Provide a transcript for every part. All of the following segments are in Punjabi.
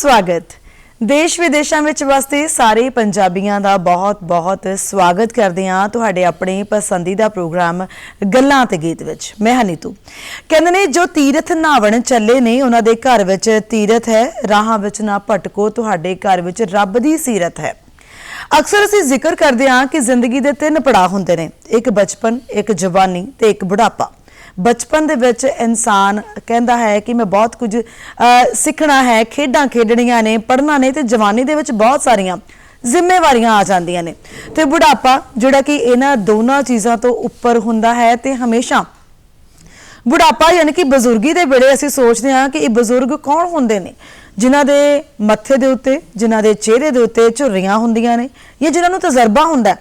ਸਵਾਗਤ। ਦੇਸ਼ ਵਿਦੇਸ਼ਾਂ ਵਿੱਚ ਵਸਦੇ ਸਾਰੇ ਪੰਜਾਬੀਆਂ ਦਾ ਬਹੁਤ-ਬਹੁਤ ਸਵਾਗਤ ਕਰਦੇ ਹਾਂ ਤੁਹਾਡੇ ਆਪਣੇ ਪਸੰਦੀਦਾ ਪ੍ਰੋਗਰਾਮ ਗੱਲਾਂ ਤੇ ਗੀਤ ਵਿੱਚ। ਮੈਂ ਹਾਂ ਨੀਤੂ। ਕਹਿੰਦੇ ਨੇ, ਜੋ ਤੀਰਥ ਨਾਵਣ ਚੱਲੇ ਨੇ, ਉਹਨਾਂ ਦੇ ਘਰ ਵਿੱਚ ਤੀਰਥ ਹੈ, ਰਾਹਾਂ ਵਿੱਚ ਨਾ ਭਟਕੋ, ਤੁਹਾਡੇ ਘਰ ਵਿੱਚ ਰੱਬ ਦੀ ਸੀਰਤ ਹੈ। ਅਕਸਰ ਅਸੀਂ ਜ਼ਿਕਰ ਕਰਦੇ ਹਾਂ ਕਿ ਜ਼ਿੰਦਗੀ ਦੇ ਤਿੰਨ ਪੜਾਅ ਹੁੰਦੇ ਨੇ, ਇੱਕ ਬਚਪਨ, ਇੱਕ ਜਵਾਨੀ ਤੇ ਇੱਕ ਬੁਢਾਪਾ। ਬਚਪਨ ਦੇ ਵਿੱਚ ਇਨਸਾਨ ਕਹਿੰਦਾ ਹੈ ਕਿ ਮੈਂ ਬਹੁਤ ਕੁਝ ਸਿੱਖਣਾ ਹੈ, ਖੇਡਾਂ ਖੇਡਣੀਆਂ ਨੇ, ਪੜ੍ਹਨਾ ਨੇ ਤੇ ਜਵਾਨੀ ਦੇ ਵਿੱਚ ਬਹੁਤ ਸਾਰੀਆਂ ਜ਼ਿੰਮੇਵਾਰੀਆਂ ਆ ਜਾਂਦੀਆਂ ਨੇ। ਤੇ ਬੁਢਾਪਾ, ਜਿਹੜਾ ਕਿ ਇਹਨਾਂ ਦੋਨਾਂ ਚੀਜ਼ਾਂ ਤੋਂ ਉੱਪਰ ਹੁੰਦਾ ਹੈ ਤੇ ਹਮੇਸ਼ਾ। ਬੁਢਾਪਾ ਯਾਨੀ ਕਿ ਬਜ਼ੁਰਗੀ ਦੇ ਵੇਲੇ ਅਸੀਂ ਸੋਚਦੇ ਹਾਂ ਕਿ ਇਹ ਬਜ਼ੁਰਗ ਕੌਣ ਹੁੰਦੇ ਨੇ? ਜਿਨ੍ਹਾਂ ਦੇ ਮੱਥੇ ਦੇ ਉੱਤੇ, ਜਿਨ੍ਹਾਂ ਦੇ ਚਿਹਰੇ ਦੇ ਉੱਤੇ ਝੁਰਰੀਆਂ ਹੁੰਦੀਆਂ ਨੇ ਜਾਂ ਜਿਨ੍ਹਾਂ ਨੂੰ ਤਜਰਬਾ ਹੁੰਦਾ ਹੈ।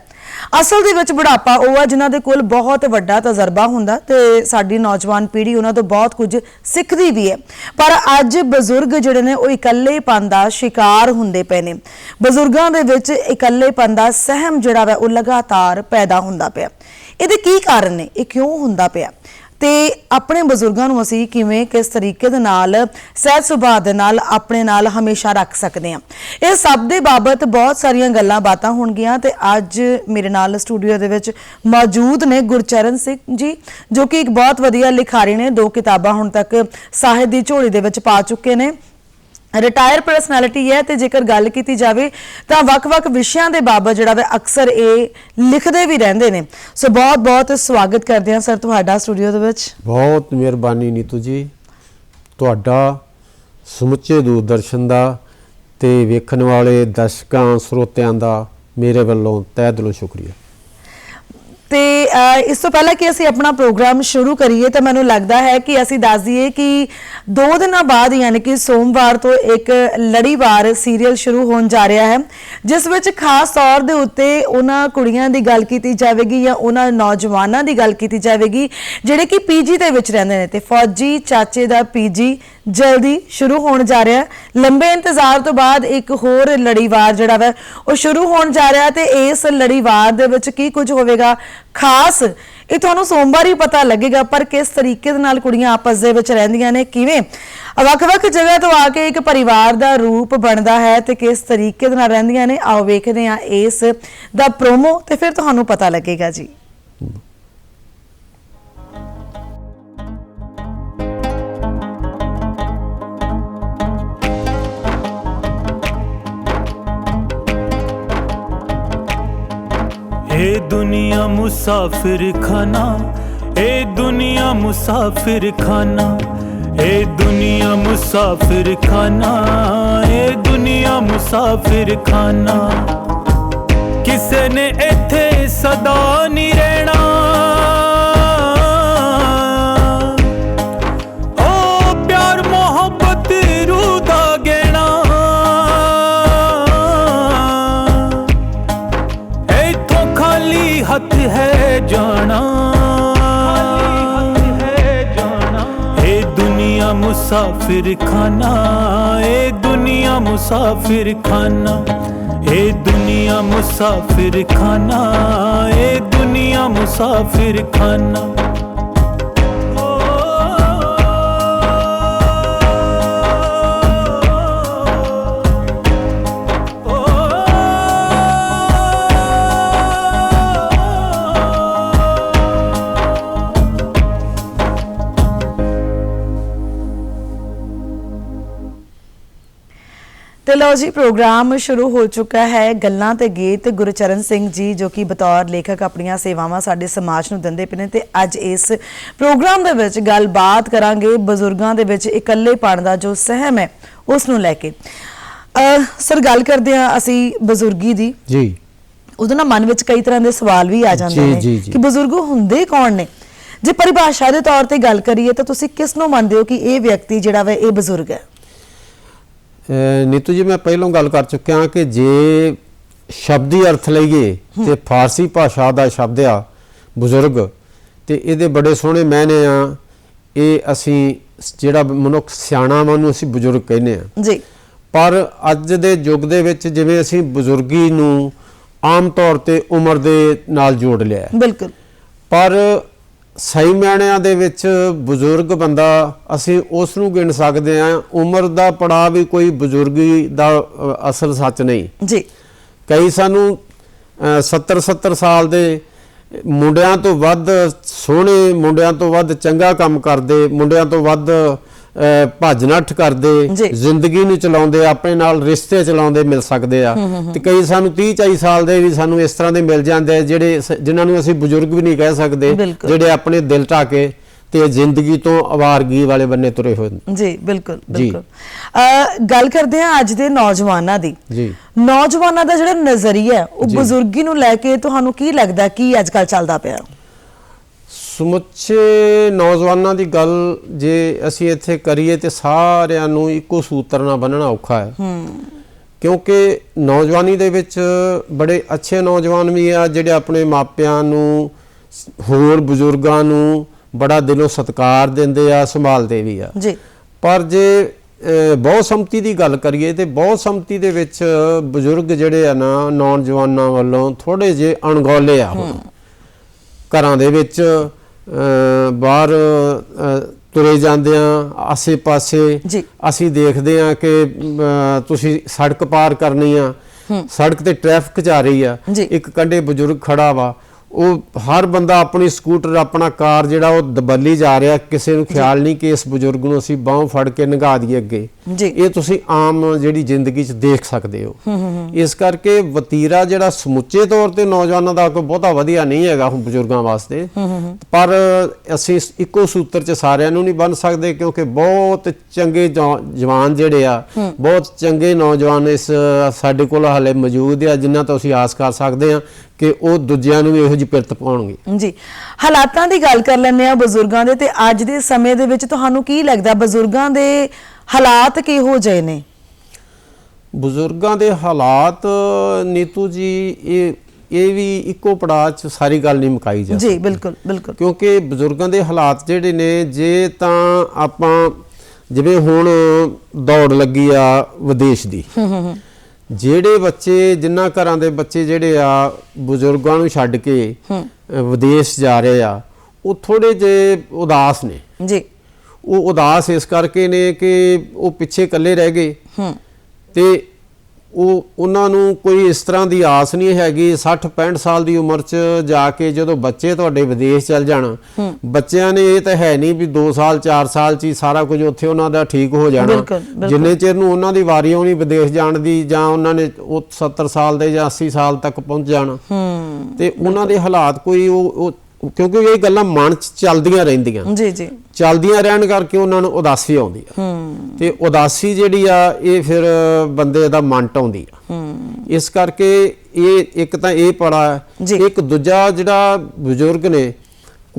ਅਸਲ ਦੇ ਵਿੱਚ ਬੁਢਾਪਾ ਉਹ ਆ ਜਿਨ੍ਹਾਂ ਦੇ ਕੋਲ ਬਹੁਤ ਵੱਡਾ ਤਜਰਬਾ ਹੁੰਦਾ ਤੇ ਸਾਡੀ ਨੌਜਵਾਨ ਪੀੜ੍ਹੀ ਉਹਨਾਂ ਤੋਂ ਬਹੁਤ ਕੁਝ ਸਿੱਖਦੀ ਵੀ ਹੈ। ਪਰ ਅੱਜ ਬਜ਼ੁਰਗ ਜਿਹੜੇ ਨੇ ਉਹ ਇਕੱਲੇਪਨ ਦਾ ਸ਼ਿਕਾਰ ਹੁੰਦੇ ਪਏ ਨੇ। ਬਜ਼ੁਰਗਾਂ ਦੇ ਵਿੱਚ ਇਕੱਲੇਪਨ ਦਾ ਸਹਿਮ ਜਿਹੜਾ ਵਾ ਉਹ ਲਗਾਤਾਰ ਪੈਦਾ ਹੁੰਦਾ ਪਿਆ। ਇਹਦੇ ਕੀ ਕਾਰਨ ਨੇ? ਇਹ ਕਿਉਂ ਹੁੰਦਾ ਪਿਆ? ਤੇ ਆਪਣੇ ਬਜ਼ੁਰਗਾਂ ਨੂੰ ਅਸੀਂ ਕਿਵੇਂ ਕਿਸ ਤਰੀਕੇ ਦੇ ਨਾਲ, ਸਹਿਜ ਸੁਭਾਅ ਦੇ ਨਾਲ ਆਪਣੇ ਨਾਲ ਹਮੇਸ਼ਾ ਰੱਖ ਸਕਦੇ ਹਾਂ। ਇਹ ਸਭ ਦੇ ਬਾਬਤ ਬਹੁਤ ਸਾਰੀਆਂ ਗੱਲਾਂ ਬਾਤਾਂ ਹੋਣਗੀਆਂ ਤੇ ਅੱਜ ਮੇਰੇ ਨਾਲ ਸਟੂਡੀਓ ਦੇ ਵਿੱਚ ਮੌਜੂਦ ਨੇ ਗੁਰਚਰਨ ਸਿੰਘ ਜੀ, ਜੋ ਕਿ ਇੱਕ ਬਹੁਤ ਵਧੀਆ ਲਿਖਾਰੀ ਨੇ, ਦੋ ਕਿਤਾਬਾਂ ਹੁਣ ਤੱਕ ਸਾਹਿਤ ਦੀ ਝੋਲੀ ਦੇ ਵਿੱਚ ਪਾ ਚੁੱਕੇ ਨੇ। ਰਿਟਾਇਰ ਪਰਸਨੈਲਿਟੀ ਹੈ ਤੇ ਜੇਕਰ ਗੱਲ ਕੀਤੀ ਜਾਵੇ ਤਾਂ ਵੱਖ-ਵੱਖ ਵਿਸ਼ਿਆਂ ਦੇ ਬਾਬਤ ਜਿਹੜਾ ਵਾ ਅਕਸਰ ਇਹ ਲਿਖਦੇ ਵੀ ਰਹਿੰਦੇ ਨੇ। ਸੋ ਬਹੁਤ-ਬਹੁਤ ਸਵਾਗਤ ਕਰਦੇ ਹਾਂ ਸਰ ਤੁਹਾਡਾ ਸਟੂਡੀਓ ਦੇ ਵਿੱਚ। ਬਹੁਤ ਮਿਹਰਬਾਨੀ ਨੀਤੂ ਜੀ। ਤੁਹਾਡਾ ਸਮੁੱਚੇ ਦੂਰਦਰਸ਼ਨ ਦਾ ਤੇ ਵੇਖਣ ਵਾਲੇ ਦਰਸ਼ਕਾਂ, ਸਰੋਤਿਆਂ ਦਾ ਮੇਰੇ ਵੱਲੋਂ ਤਹਿ ਦਿਲੋਂ ਸ਼ੁਕਰੀਆ। ਤੇ ਇਸ ਤੋਂ ਪਹਿਲਾਂ ਕਿ ਅਸੀਂ ਆਪਣਾ ਪ੍ਰੋਗਰਾਮ ਸ਼ੁਰੂ ਕਰੀਏ ਤਾਂ ਮੈਨੂੰ ਲੱਗਦਾ ਹੈ ਕਿ ਅਸੀਂ ਦੱਸ ਦਈਏ ਕਿ ਦੋ ਦਿਨਾਂ ਬਾਅਦ ਯਾਨੀ ਕਿ ਸੋਮਵਾਰ ਤੋਂ ਇੱਕ ਲੜੀਵਾਰ ਸੀਰੀਅਲ ਸ਼ੁਰੂ ਹੋਣ ਜਾ ਰਿਹਾ ਹੈ, ਜਿਸ ਵਿੱਚ ਖਾਸ ਤੌਰ ਦੇ ਉੱਤੇ ਉਹਨਾਂ ਕੁੜੀਆਂ ਦੀ ਗੱਲ ਕੀਤੀ ਜਾਵੇਗੀ ਜਾਂ ਉਹਨਾਂ ਨੌਜਵਾਨਾਂ ਦੀ ਗੱਲ ਕੀਤੀ ਜਾਵੇਗੀ, ਜਿਹੜੇ ਕਿ ਪੀਜੀ ਦੇ ਵਿੱਚ ਰਹਿੰਦੇ ਨੇ ਤੇ ਫੌਜੀ ਚਾਚੇ ਦਾ ਪੀਜੀ ਜਲਦੀ ਸ਼ੁਰੂ ਹੋਣ ਜਾ ਰਿਹਾ ਹੈ। ਲੰਬੇ ਇੰਤਜ਼ਾਰ ਤੋਂ ਬਾਅਦ ਇੱਕ ਹੋਰ ਲੜੀਵਾਰ ਜਿਹੜਾ ਵਾ, ਉਹ ਸ਼ੁਰੂ ਹੋਣ ਜਾ ਰਿਹਾ ਹੈ ਤੇ ਇਸ ਲੜੀਵਾਰ ਦੇ ਵਿੱਚ ਕੀ ਕੁਝ ਹੋਵੇਗਾ? ਖਾਸ ਇਹ ਤੁਹਾਨੂੰ ਸੋਮਵਾਰ ਹੀ ਪਤਾ ਲੱਗੇਗਾ, ਪਰ ਕਿਸ ਤਰੀਕੇ ਦੇ ਨਾਲ ਕੁੜੀਆਂ ਆਪਸ ਦੇ ਵਿੱਚ ਰਹਿੰਦੀਆਂ ਨੇ, ਕਿਵੇਂ? ਵੱਖ-ਵੱਖ ਜਗ੍ਹਾ ਤੋਂ ਆ ਕੇ ਇੱਕ ਪਰਿਵਾਰ ਦਾ ਰੂਪ ਬਣਦਾ ਹੈ ਤੇ ਕਿਸ ਤਰੀਕੇ ਦੇ ਨਾਲ ਰਹਿੰਦੀਆਂ ਨੇ, ਆਓ ਵੇਖਦੇ ਹਾਂ ਇਸ ਦਾ ਪ੍ਰੋਮੋ ਤੇ ਫਿਰ ਤੁਹਾਨੂੰ ਪਤਾ ਲੱਗੇਗਾ ਜੀ। ਦੁਨੀਆ ਮੁਸਾਫਿਰ ਖਾਨਾ ਏ ਦੁਨੀਆ ਮੁਸਾਫਿਰ ਖਾਨਾ ਏ ਦੁਨੀਆ ਮੁਸਾਫਿਰ ਖਾਨਾ ਏ ਦੁਨੀਆ ਮੁਸਾਫਿਰ ਖਾਨਾ ਕਿਸੇ ਨੇ ਇੱਥੇ ਸਦਾ ਨਹੀਂ ਰਹਿਣਾ। ਮੁਸਾਫਿਰ ਖਾਨਾ ਇਹ ਦੁਨੀਆ ਮੁਸਾਫਿਰ ਖਾਨਾ ਇਹ ਦੁਨੀਆ ਮੁਸਾਫਿਰ ਖਾਨਾ ਇਹ ਦੁਨੀਆ ਮੁਸਾਫਿਰ ਖਾਨਾ ਲਓ ਜੀ ਪ੍ਰੋਗਰਾਮ ਸ਼ੁਰੂ ਹੋ ਚੁੱਕਾ ਹੈ। ਗੱਲਾਂ ਤੇ ਗੀਤ ਗੁਰਚਰਨ ਸਿੰਘ ਜੀ ਜੋ ਕਿ ਬਤੌਰ ਲੇਖਕ ਆਪਣੀਆਂ ਸੇਵਾਵਾਂ ਸਾਡੇ ਸਮਾਜ ਨੂੰ ਦਿੰਦੇ ਪਏ ਨੇ ਤੇ ਅੱਜ ਇਸ ਪ੍ਰੋਗਰਾਮ ਦੇ ਵਿੱਚ ਗੱਲਬਾਤ ਕਰਾਂਗੇ ਬਜ਼ੁਰਗਾਂ ਦੇ ਵਿੱਚ ਇਕੱਲੇਪਣ ਦਾ ਜੋ ਸਹਿਮ ਹੈ ਉਸ ਨੂੰ ਲੈ ਕੇ। ਸਰ ਗੱਲ ਕਰਦੇ ਹਾਂ ਅਸੀਂ ਬਜ਼ੁਰਗੀ ਦੀ। ਜੀ। ਉਹਦੇ ਨਾਲ ਮਨ ਵਿੱਚ ਕਈ ਤਰ੍ਹਾਂ ਦੇ ਸਵਾਲ ਵੀ ਆ ਜਾਂਦੇ ਨੇ। ਕਿ ਬਜ਼ੁਰਗ ਹੁੰਦੇ ਕੌਣ ਨੇ? ਜੇ ਪਰਿਭਾਸ਼ਾ ਦੇ ਤੌਰ ਤੇ ਗੱਲ ਕਰੀਏ ਤਾਂ ਤੁਸੀਂ ਕਿਸ ਨੂੰ ਮੰਨਦੇ ਹੋ ਕਿ ਇਹ ਵਿਅਕਤੀ ਜਿਹੜਾ ਵਾ ਇਹ ਬਜ਼ੁਰਗ ਹੈ? ਨੀਤੂ ਜੀ ਮੈਂ ਪਹਿਲਾਂ ਗੱਲ ਕਰ ਚੁੱਕਿਆ ਕਿ ਜੇ ਸ਼ਬਦੀ ਅਰਥ ਲਈਏ ਤੇ ਫਾਰਸੀ ਭਾਸ਼ਾ ਦਾ ਸ਼ਬਦ ਆ ਬਜ਼ੁਰਗ ਤੇ ਇਹਦੇ ਬੜੇ ਸੋਹਣੇ ਮਾਇਨੇ ਆ। ਇਹ ਅਸੀਂ ਜਿਹੜਾ ਮਨੁੱਖ ਸਿਆਣਾ ਵਾ ਉਹਨੂੰ ਅਸੀਂ ਬਜ਼ੁਰਗ ਕਹਿੰਦੇ ਆ। ਜੀ। ਪਰ ਅੱਜ ਦੇ ਯੁੱਗ ਦੇ ਵਿੱਚ ਜਿਵੇਂ ਅਸੀਂ ਬਜ਼ੁਰਗੀ ਨੂੰ ਆਮ ਤੌਰ ਤੇ ਉਮਰ ਦੇ ਨਾਲ ਜੋੜ ਲਿਆ। ਬਿਲਕੁਲ। ਪਰ ਸਹੀ ਮਾਇਨਿਆਂ ਦੇ ਵਿੱਚ ਬਜ਼ੁਰਗ ਬੰਦਾ ਅਸੀਂ ਉਸ ਨੂੰ ਗਿਣ ਸਕਦੇ ਹਾਂ ਉਮਰ ਦਾ ਪੜਾਅ ਵੀ ਕੋਈ ਬਜ਼ੁਰਗੀ ਦਾ ਅਸਲ ਸੱਚ ਨਹੀਂ। ਜੀ। ਕਈ ਸਾਨੂੰ 70 70 ਸਾਲ ਦੇ ਮੁੰਡਿਆਂ ਤੋਂ ਵੱਧ ਸੋਹਣੇ ਮੁੰਡਿਆਂ ਤੋਂ ਵੱਧ ਚੰਗਾ ਕੰਮ ਕਰਦੇ ਮੁੰਡਿਆਂ ਤੋਂ ਵੱਧ ਭੱਜ ਨੱਠ। ਕਰਦੇ ਜ਼ਿੰਦਗੀ ਨੂੰ ਚਲਾਉਂਦੇ ਆਪਣੇ ਨਾਲ ਰਿਸ਼ਤੇ ਚਲਾਉਂਦੇ ਮਿਲ ਸਕਦੇ ਆ ਤੇ ਕਈ ਸਾਨੂੰ 30 40 ਸਾਲ ਦੇ ਵੀ ਸਾਨੂੰ ਇਸ ਤਰ੍ਹਾਂ ਦੇ ਮਿਲ ਜਾਂਦੇ ਆ ਜਿਹੜੇ ਜਿਨ੍ਹਾਂ ਨੂੰ ਅਸੀਂ ਬਜ਼ੁਰਗ ਵੀ ਨਹੀਂ ਕਹਿ ਸਕਦੇ। ਜਿਹੜੇ ਆਪਣੇ ਦਿਲ ਢਾਕੇ ਤੇ ਜ਼ਿੰਦਗੀ ਤੋਂ ਅਵਾਰਗੀ ਵਾਲੇ ਬੰਨੇ ਤੁਰੇ ਹੋਏ ਜੀ ਬਿਲਕੁਲ। ਬਿਲਕੁਲ ਅ, ਗੱਲ ਕਰਦੇ ਹਾਂ ਅੱਜ ਦੇ ਨੌਜਵਾਨਾਂ ਦੀ ਜੀ ਨੌਜਵਾਨਾਂ ਦਾ ਜਿਹੜਾ ਨਜ਼ਰੀਆ ਉਹ। ਬਜ਼ੁਰਗੀ ਨੂੰ ਲੈ ਕੇ ਤੁਹਾਨੂੰ ਕੀ ਲੱਗਦਾ ਕੀ ਅੱਜ ਕੱਲ ਚੱਲਦਾ ਪਿਆ ਸਮੁੱਚੇ ਨੌਜਵਾਨਾਂ ਦੀ ਗੱਲ ਜੇ ਅਸੀਂ ਇੱਥੇ ਕਰੀਏ ਤੇ ਸਾਰਿਆਂ ਨੂੰ ਇੱਕੋ ਸੂਤਰ ਨਾਲ ਬੰਨਣਾ ਔਖਾ ਹੈ। ਕਿਉਂਕਿ ਨੌਜਵਾਨੀ ਦੇ ਵਿੱਚ ਬੜੇ ਅੱਛੇ ਨੌਜਵਾਨ ਵੀ ਆ ਜਿਹੜੇ ਆਪਣੇ ਮਾਪਿਆਂ ਨੂੰ ਹੋਰ ਬਜ਼ੁਰਗਾਂ ਨੂੰ ਬੜਾ ਦਿਲੋਂ ਸਤਿਕਾਰ ਦਿੰਦੇ ਆ ਸੰਭਾਲਦੇ ਵੀ ਆ। ਜੀ। ਪਰ ਜੇ ਬਹੁਤ ਸੰਮਤੀ ਦੀ ਗੱਲ ਕਰੀਏ ਤੇ ਬਹੁਤ ਸੰਮਤੀ ਦੇ ਵਿੱਚ ਬਜ਼ੁਰਗ ਜਿਹੜੇ ਆ ਨਾ ਨੌਜਵਾਨਾਂ ਵੱਲੋਂ ਥੋੜੇ ਜਿਹੇ ਅਣਗੌਲੇ ਆ। ਹੁਣ ਘਰਾਂ ਦੇ ਵਿੱਚ ਬਾਹਰ ਤੁਰੇ ਜਾਂਦੇ ਆ ਆਸੇ-ਪਾਸੇ। ਅਸੀਂ ਦੇਖਦੇ ਆ ਕਿ ਤੁਸੀਂ ਸੜਕ ਪਾਰ ਕਰਨੀ ਆ। ਸੜਕ ਤੇ ਟ੍ਰੈਫਿਕ ਜਾ ਰਹੀ ਆ। ਇੱਕ ਕੰਢੇ ਬਜ਼ੁਰਗ ਖੜਾ ਵਾ। ਉਹ ਹਰ ਬੰਦਾ ਆਪਣੀ ਸਕੂਟਰ ਆਪਣਾ ਕਾਰ ਜਿਹੜਾ ਉਹ ਦਬੱਲੀ ਜਾ ਰਿਹਾ। ਕਿਸੇ ਨੂੰ ਖਿਆਲ ਨਹੀਂ ਕਿ ਇਸ ਬਜ਼ੁਰਗ ਨੂੰ ਅਸੀਂ ਬਾਹੋਂ ਫੜ ਕੇ ਨਗਾ ਦਈਏ ਅੱਗੇ। ਜੀ। ਇਹ ਤੁਸੀਂ ਆਮ ਜਿਹੜੀ ਜ਼ਿੰਦਗੀ 'ਚ ਦੇਖ ਸਕਦੇ ਹੋ। ਇਸ ਕਰਕੇ ਵਤੀਰਾ ਜਿਹੜਾ ਸਮੁੱਚੇ ਤੌਰ ਤੇ ਨੌਜਵਾਨਾਂ ਦਾ ਕੋਈ ਬਹੁਤਾ ਵਧੀਆ ਨਹੀਂ ਹੈਗਾ ਹੁਣ ਬਜ਼ੁਰਗਾਂ ਵਾਸਤੇ। ਪਰ ਅਸੀਂ ਇੱਕੋ ਸੂਤਰ 'ਚ ਸਾਰਿਆਂ ਨੂੰ ਨਹੀਂ ਬੰਨ ਸਕਦੇ ਕਿਉਂਕਿ ਬਹੁਤ ਚੰਗੇ ਜਵਾ- ਜਵਾਨ ਜਿਹੜੇ ਆ ਬਹੁਤ ਚੰਗੇ ਨੌਜਵਾਨ ਇਸ ਸਾਡੇ ਕੋਲ ਹਾਲੇ ਮੌਜੂਦ ਆ ਜਿਨ੍ਹਾਂ ਤੋਂ ਅਸੀਂ ਆਸ ਕਰ ਸਕਦੇ ਆ ਕਿ ਉਹ ਦੂਜਿਆਂ ਨੂੰ ਵੀ ਇਹੋ ਜਿਹੀ ਪਿਰਤ ਪਾਉਣਗੇ। ਜੀ। ਹਾਲਾਤਾਂ ਦੀ ਗੱਲ ਕਰ ਲੈਂਦੇ ਆ ਬਜ਼ੁਰਗਾਂ ਦੇ ਤੇ ਅੱਜ ਦੇ ਸਮੇਂ ਦੇ ਵਿੱਚ ਤੁਹਾਨੂੰ ਕੀ ਲੱਗਦਾ ਬਜ਼ੁਰਗਾਂ ਦੇ ਹਾਲਾਤ ਕਿਹੋ ਜਿਹੇ ਨੇ? ਬਜ਼ੁਰਗਾਂ ਦੇ ਹਾਲਾਤ ਨੀਤੂ ਜੀ ਇਹ ਇਹ ਵੀ ਇੱਕੋ ਪੜਾਅ 'ਚ ਸਾਰੀ ਗੱਲ ਨਹੀਂ ਮੁਕਾਈ ਜਾ ਜੀ ਬਿਲਕੁਲ ਬਿਲਕੁਲ। ਕਿਉਂਕਿ ਬਜ਼ੁਰਗਾਂ ਦੇ ਹਾਲਾਤ ਜਿਹੜੇ ਨੇ ਜੇ ਤਾਂ ਆਪਾਂ ਜਿਵੇਂ ਹੁਣ ਦੌੜ ਲੱਗੀ ਆ ਵਿਦੇਸ਼ ਦੀ। ਜਿਹੜੇ ਬੱਚੇ ਜਿਨ੍ਹਾਂ ਘਰਾਂ ਦੇ ਬੱਚੇ ਜਿਹੜੇ ਆ ਬਜ਼ੁਰਗਾਂ ਨੂੰ ਛੱਡ ਕੇ ਵਿਦੇਸ਼ ਜਾ ਰਹੇ ਆ ਉਹ ਥੋੜੇ ਜੇ ਉਦਾਸ ਨੇ। ਜੀ। ਉਹ ਉਦਾਸ ਇਸ ਕਰਕੇ ਨੇ ਕਿ ਉਹ ਪਿੱਛੇ ਇਕੱਲੇ ਰਹਿ ਗਏ। ਹੂੰ। ਤੇ ਉਹ ਉਹਨਾਂ ਨੂੰ ਕੋਈ ਇਸ ਤਰ੍ਹਾਂ ਦੀ ਆਸ ਨਹੀਂ ਹੈਗੀ 60 65 ਸਾਲ ਦੀ ਉਮਰ 'ਚ ਜਾ ਕੇ ਜਦੋਂ ਬੱਚੇ ਤੁਹਾਡੇ ਵਿਦੇਸ਼ ਚਲ ਜਾਣ ਬੱਚਿਆਂ ਨੇ ਇਹ ਤਾਂ ਹੈ ਨਹੀਂ ਵੀ 2 ਸਾਲ 4 ਸਾਲ 'ਚ ਹੀ ਸਾਰਾ ਕੁਝ ਉੱਥੇ ਉਹਨਾਂ ਦਾ ਠੀਕ ਹੋ ਜਾਣਾ। ਜਿੰਨੇ ਚਿਰ ਨੂੰ ਉਹਨਾਂ ਦੀ ਵਾਰੀ ਆਉਣੀ ਵਿਦੇਸ਼ ਜਾਣ ਦੀ ਜਾਂ ਉਹਨਾਂ ਨੇ ਉਹ 70 ਸਾਲ ਦੇ ਜਾਂ 80 ਸਾਲ ਤੱਕ ਪਹੁੰਚ ਜਾਣਾ। ਤੇ ਉਹਨਾਂ ਦੇ ਹਾਲਾਤ ਕੋਈ ਉਹ- ਕਿਉਂਕਿ ਇਹ ਗੱਲਾਂ ਮਨ 'ਚ ਚੱਲਦੀਆਂ ਰਹਿੰਦੀਆਂ। ਜੀ ਜੀ। ਚੱਲਦੀਆਂ ਰਹਿਣ ਕਰਕੇ ਉਹਨਾਂ ਨੂੰ ਉਦਾਸੀ ਆਉਂਦੀ ਆ। ਹੂੰ। ਤੇ ਉਦਾਸੀ ਜਿਹੜੀ ਆ ਇਹ ਫਿਰ ਬੰਦੇ ਦਾ ਮਨ ਟਾਉਂਦੀ ਆ। ਹੂੰ। ਇਸ ਕਰਕੇ ਇਹ ਇੱਕ ਤਾਂ ਇਹ ਪੜਾ। ਇੱਕ ਦੂਜਾ ਜਿਹੜਾ ਬਜ਼ੁਰਗ ਨੇ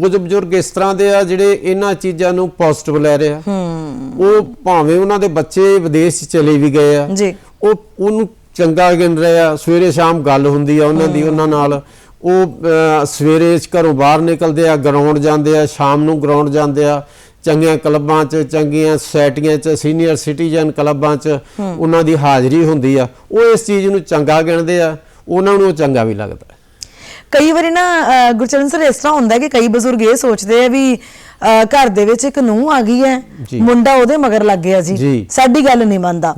ਕੁਝ ਬਜ਼ੁਰਗ ਇਸ ਤਰ੍ਹਾਂ ਦੇ ਆ ਜਿਹੜੇ ਇਹਨਾਂ ਚੀਜ਼ਾਂ ਨੂੰ ਪੋਜ਼ਿਟਿਵ ਲੈ ਰਹੇ ਆ। ਹੂੰ। ਉਹ ਭਾਵੇਂ ਉਹਨਾਂ ਦੇ ਬੱਚੇ ਵਿਦੇਸ਼ ਚਲੇ ਵੀ ਗਏ ਆ। ਜੀ। ਉਹ ਉਹਨੂੰ ਚੰਗਾ ਗਿਣ ਰਹੇ ਆ ਸਵੇਰੇ ਸ਼ਾਮ ਗੱਲ ਹੁੰਦੀ ਆ ਉਹਨਾਂ ਦੀ ਉਹਨਾਂ ਨਾਲ। ਉਹ ਸਵੇਰੇ ਘਰੋਂ ਬਾਹਰ ਨਿਕਲਦੇ ਆ ਗਰਾਊਂਡ ਜਾਂਦੇ ਆ ਸ਼ਾਮ ਨੂੰ ਗਰਾਊਂਡ ਜਾਂਦੇ ਆ। ਚੰਗੀਆਂ ਕਲੱਬਾਂ 'ਚ ਚੰਗੀਆਂ ਸੁਸਾਇਟੀਆਂ 'ਚ ਸੀਨੀਅਰ ਸਿਟੀਜ਼ਨ ਕਲੱਬਾਂ 'ਚ ਉਹਨਾਂ ਦੀ ਹਾਜ਼ਰੀ ਹੁੰਦੀ ਆ। ਉਹ ਇਸ ਚੀਜ਼ ਨੂੰ ਚੰਗਾ ਗਿਣਦੇ ਆ ਉਹਨਾਂ ਨੂੰ ਚੰਗਾ ਵੀ ਲੱਗਦਾ। ਕਈ ਵਾਰੀ ਨਾ ਗੁਰਚਰਨ ਸਰ ਇਸ ਤਰ੍ਹਾਂ ਹੁੰਦਾ ਕਿ ਕਈ ਬਜ਼ੁਰਗ ਇਹ ਸੋਚਦੇ ਆ ਵੀ ਘਰ ਦੇ ਵਿੱਚ ਇੱਕ ਨੂੰਹ ਆ ਗਈ ਹੈ। ਮੁੰਡਾ ਉਹਦੇ ਮਗਰ ਲੱਗ ਗਿਆ ਜੀ। ਸਾਡੀ ਗੱਲ ਨਹੀਂ ਮੰਨਦਾ।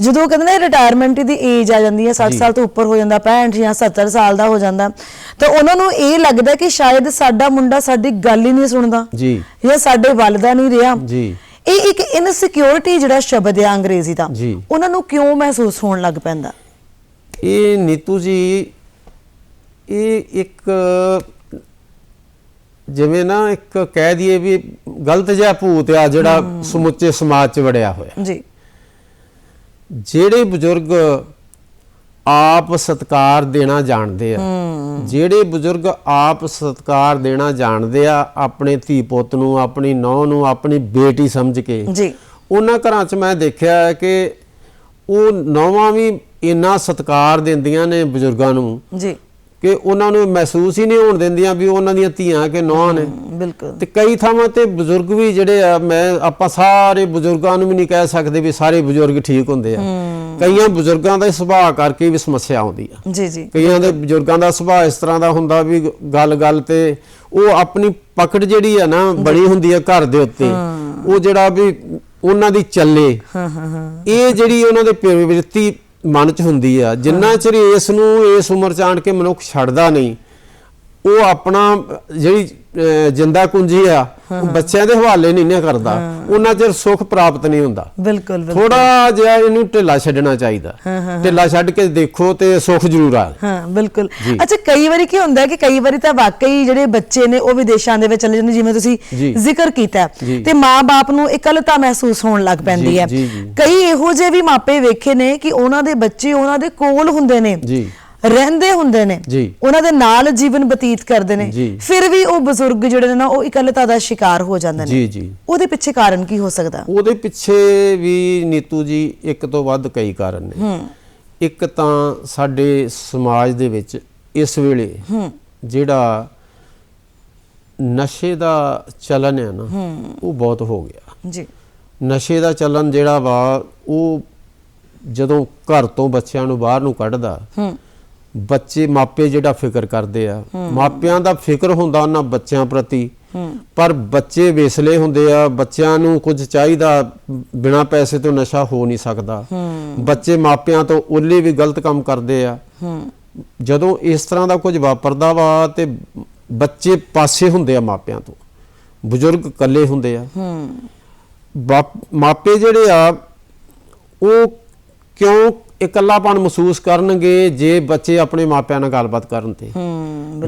ਜਦੋਂ ਉਹ ਕਹਿੰਦੇ ਨੇ ਰਿਟਾਇਰਮੈਂਟ ਦੀ ਏਜ ਆ ਜਾਂਦੀ ਹੈ 60 ਸਾਲ ਤੋਂ ਉੱਪਰ ਹੋ ਜਾਂਦਾ 65 ਜਾਂ 70 ਸਾਲ ਦਾ ਹੋ ਜਾਂਦਾ ਤਾਂ ਉਹਨਾਂ ਨੂੰ ਇਹ ਲੱਗਦਾ ਕਿ ਸ਼ਾਇਦ ਸਾਡਾ ਮੁੰਡਾ ਸਾਡੀ ਗੱਲ ਹੀ ਨਹੀਂ ਸੁਣਦਾ ਜੀ ਜਾਂ ਸਾਡੇ ਵੱਲ ਦਾ ਨਹੀਂ ਰਿਹਾ ਜੀ ਇਹ ਇੱਕ ਇਨਸਿਕਿਉਰਿਟੀ ਜਿਹੜਾ ਸ਼ਬਦ ਹੈ ਅੰਗਰੇਜ਼ੀ ਦਾ। ਉਹਨਾਂ ਨੂੰ ਕਿਉਂ ਮਹਿਸੂਸ ਹੋਣ ਲੱਗ ਪੈਂਦਾ ਇਹ ਨੀਤੂ ਜੀ ਇਹ ਇੱਕ ਜਿਵੇਂ ਨਾ ਇੱਕ ਕਹਿ ਦਈਏ ਵੀ ਗਲਤ ਜਿਹਾ ਭੂਤ ਆ ਜਿਹੜਾ ਸਮੁੱਚੇ ਸਮਾਜ 'ਚ ਵੜਿਆ ਹੋਇਆ। ਜੀ। ਜਿਹੜੇ ਬਜ਼ੁਰਗ ਆਪ ਸਤਕਾਰ ਦੇਣਾ ਜਾਣਦੇ ਆ ਜਿਹੜੇ ਬਜ਼ੁਰਗ ਆਪ ਸਤਕਾਰ ਦੇਣਾ ਜਾਣਦੇ ਆ ਆਪਣੇ ਧੀ ਪੁੱਤ ਨੂੰ ਆਪਣੀ ਨੌਂ ਨੂੰ ਆਪਣੀ ਬੇਟੀ ਸਮਝ ਕੇ ਜੀ। ਉਹਨਾਂ ਘਰਾਂ 'ਚ ਮੈਂ ਦੇਖਿਆ ਹੈ ਕਿ ਉਹ ਨੌਵਾਂ ਵੀ ਇੰਨਾ ਸਤਕਾਰ ਦਿੰਦੀਆਂ ਨੇ ਬਜ਼ੁਰਗਾਂ ਨੂੰ ਜੀ। ਕਿ ਉਹਨਾਂ ਨੂੰ ਮਹਿਸੂਸ ਹੀ ਨਹੀਂ ਹੋਣ ਦਿੰਦੀਆਂ ਵੀ ਉਹਨਾਂ ਦੀਆਂ ਧੀਆਂ ਕਿ ਨੌਂ ਨੇ। ਬਿਲਕੁਲ। ਤੇ ਕਈ ਥਾਵਾਂ ਤੇ ਬਜ਼ੁਰਗ ਵੀ ਜਿਹੜੇ ਆ ਮੈਂ ਆਪਾਂ ਸਾਰੇ ਬਜ਼ੁਰਗਾਂ ਨੂੰ ਵੀ ਨਹੀਂ ਕਹਿ ਸਕਦੇ ਵੀ ਸਾਰੇ ਬਜ਼ੁਰਗ ਠੀਕ ਹੁੰਦੇ ਆ। ਕਈਆਂ ਬਜ਼ੁਰਗਾਂ ਦਾ ਸੁਭਾਅ ਕਰਕੇ ਵੀ ਸਮੱਸਿਆ ਆਉਂਦੀ ਆ। ਜੀ ਜੀ। ਕਈਆਂ ਦੇ ਬਜ਼ੁਰਗਾਂ ਦਾ ਸੁਭਾਅ ਇਸ ਤਰ੍ਹਾਂ ਦਾ ਹੁੰਦਾ ਵੀ ਗੱਲ-ਗੱਲ ਤੇ ਉਹ ਆਪਣੀ ਪਕੜ ਜਿਹੜੀ ਆ ਨਾ ਬਣੀ ਹੁੰਦੀ ਆ ਘਰ ਦੇ ਉੱਤੇ। ਉਹ ਜਿਹੜਾ ਵੀ ਉਹਨਾਂ ਦੀ ਚੱਲੇ। ਹਾਂ ਹਾਂ ਹਾਂ। ਇਹ ਜਿਹੜੀ ਉਹਨਾਂ ਦੇ ਪ੍ਰਵਿਰਤੀ ਮਨ 'ਚ ਹੁੰਦੀ ਆ। ਜਿੰਨਾ ਚਿਰ ਇਸ ਨੂੰ ਇਸ ਉਮਰ 'ਚ ਆਣ ਕੇ ਮਨੁੱਖ ਛੱਡਦਾ ਨਹੀਂ ਉਹ ਆਪਣਾ ਜਿਹੜੀ ਜਿੰਦਾ ਕੁੰਜੀ ਆ ਉਹ ਬੱਚਿਆਂ ਦੇ ਹਵਾਲੇ ਨਹੀਂ ਨਾ ਕਰਦਾ। ਉਹਨਾਂ ਚਿਰ ਸੁੱਖ ਪ੍ਰਾਪਤ ਨਹੀਂ ਹੁੰਦਾ। ਬਿਲਕੁਲ ਥੋੜਾ ਜਿਹਾ ਇਹਨੂੰ ਢਿੱਲਾ ਛੱਡਣਾ ਚਾਹੀਦਾ। ਢਿੱਲਾ ਛੱਡ ਕੇ ਦੇਖੋ ਤੇ ਸੁੱਖ ਜ਼ਰੂਰ ਆ। ਹਾਂ ਬਿਲਕੁਲ। ਅੱਛਾ ਕਈ ਵਾਰੀ ਕੀ ਹੁੰਦਾ ਕਿ ਕਈ ਵਾਰੀ ਤਾਂ ਵਾਕਈ ਜਿਹੜੇ ਬੱਚੇ ਨੇ ਉਹ ਵਿਦੇਸ਼ਾਂ ਦੇ ਵਿੱਚ ਚਲੇ ਜਾਂਦੇ ਜਿਵੇਂ ਤੁਸੀਂ। ਜ਼ਿਕਰ ਕੀਤਾ। ਤੇ ਮਾਪੇ ਨੂੰ ਇਕੱਲਤਾ ਮਹਿਸੂਸ ਹੋਣ ਲੱਗ ਪੈਂਦੀ ਹੈ। ਕਈ ਇਹੋ ਜਿਹੇ ਵੀ ਮਾਪੇ ਵੇਖੇ ਨੇ ਕਿ ਉਹਨਾਂ ਦੇ ਬੱਚੇ ਉਹਨਾਂ ਦੇ ਕੋਲ ਹੁੰਦੇ ਨੇ। ਜੀ। ਰਹਿੰਦੇ ਹੁੰਦੇ ਨੇ। ਉਹਨਾਂ ਦੇ ਨਾਲ ਜੀਵਨ ਬਤੀਤ ਕਰਦੇ ਨੇ। ਫਿਰ ਵੀ ਉਹ ਬਜ਼ੁਰਗ ਜਿਹੜੇ ਨੇ ਨਾ ਉਹ ਇਕੱਲਤਾ ਦਾ ਸ਼ਿਕਾਰ ਹੋ ਜਾਂਦੇ ਨੇ। ਜੀ ਜੀ। ਉਹਦੇ ਪਿੱਛੇ ਕਾਰਨ ਕੀ ਹੋ ਸਕਦਾ? ਉਹਦੇ ਪਿੱਛੇ ਵੀ ਨੀਤੂ ਜੀ ਇੱਕ ਤੋਂ ਵੱਧ ਕਈ ਕਾਰਨ ਨੇ। ਇੱਕ ਤਾਂ ਸਾਡੇ ਸਮਾਜ ਦੇ ਵਿੱਚ ਇਸ ਵੇਲੇ ਜਿਹੜਾ ਨਸ਼ੇ ਦਾ ਚਲਨ ਹੈ ਨਾ ਉਹ ਬਹੁਤ ਹੋ ਗਿਆ। ਜੀ। ਨਸ਼ੇ ਦਾ ਚਲਨ ਜਿਹੜਾ ਵਾ ਉਹ ਜਦੋਂ ਘਰ ਤੋਂ ਬੱਚਿਆਂ ਨੂੰ ਬਾਹਰ ਨੂੰ ਕੱਢਦਾ ਹੂੰ। ਬੱਚੇ ਮਾਪੇ ਜਿਹੜਾ ਫਿਕਰ ਕਰਦੇ ਆ ਮਾਪਿਆਂ ਦਾ ਫਿਕਰ ਹੁੰਦਾ ਉਹਨਾਂ ਬੱਚਿਆਂ ਪ੍ਰਤੀ ਪਰ ਬੱਚੇ ਵੇਸਲੇ ਹੁੰਦੇ ਆ ਬੱਚਿਆਂ ਨੂੰ ਕੁਝ ਚਾਹੀਦਾ ਬਿਨਾ ਪੈਸੇ ਤੋਂ ਨਸ਼ਾ ਹੋ ਨਹੀਂ ਸਕਦਾ। ਬੱਚੇ ਮਾਪਿਆਂ ਤੋਂ ਉੱਲੇ ਵੀ ਗਲਤ ਕੰਮ ਕਰਦੇ ਆ। ਜਦੋਂ ਇਸ ਤਰ੍ਹਾਂ ਦਾ ਕੁਝ ਵਾਪਰਦਾ ਵਾ ਤੇ ਬੱਚੇ ਪਾਸੇ ਹੁੰਦੇ ਆ ਮਾਪਿਆਂ ਤੋਂ ਬਜ਼ੁਰਗ ਇਕੱਲੇ ਹੁੰਦੇ ਆ। ਮਾਪੇ ਜਿਹੜੇ ਆ ਉਹ ਕਿਉਂ ਇਕੱਲਾਪਣ ਮਹਿਸੂਸ ਕਰਨਗੇ ਜੇ ਬੱਚੇ ਆਪਣੇ ਮਾਪਿਆਂ ਨਾਲ ਗੱਲਬਾਤ ਕਰਨ ਤੇ।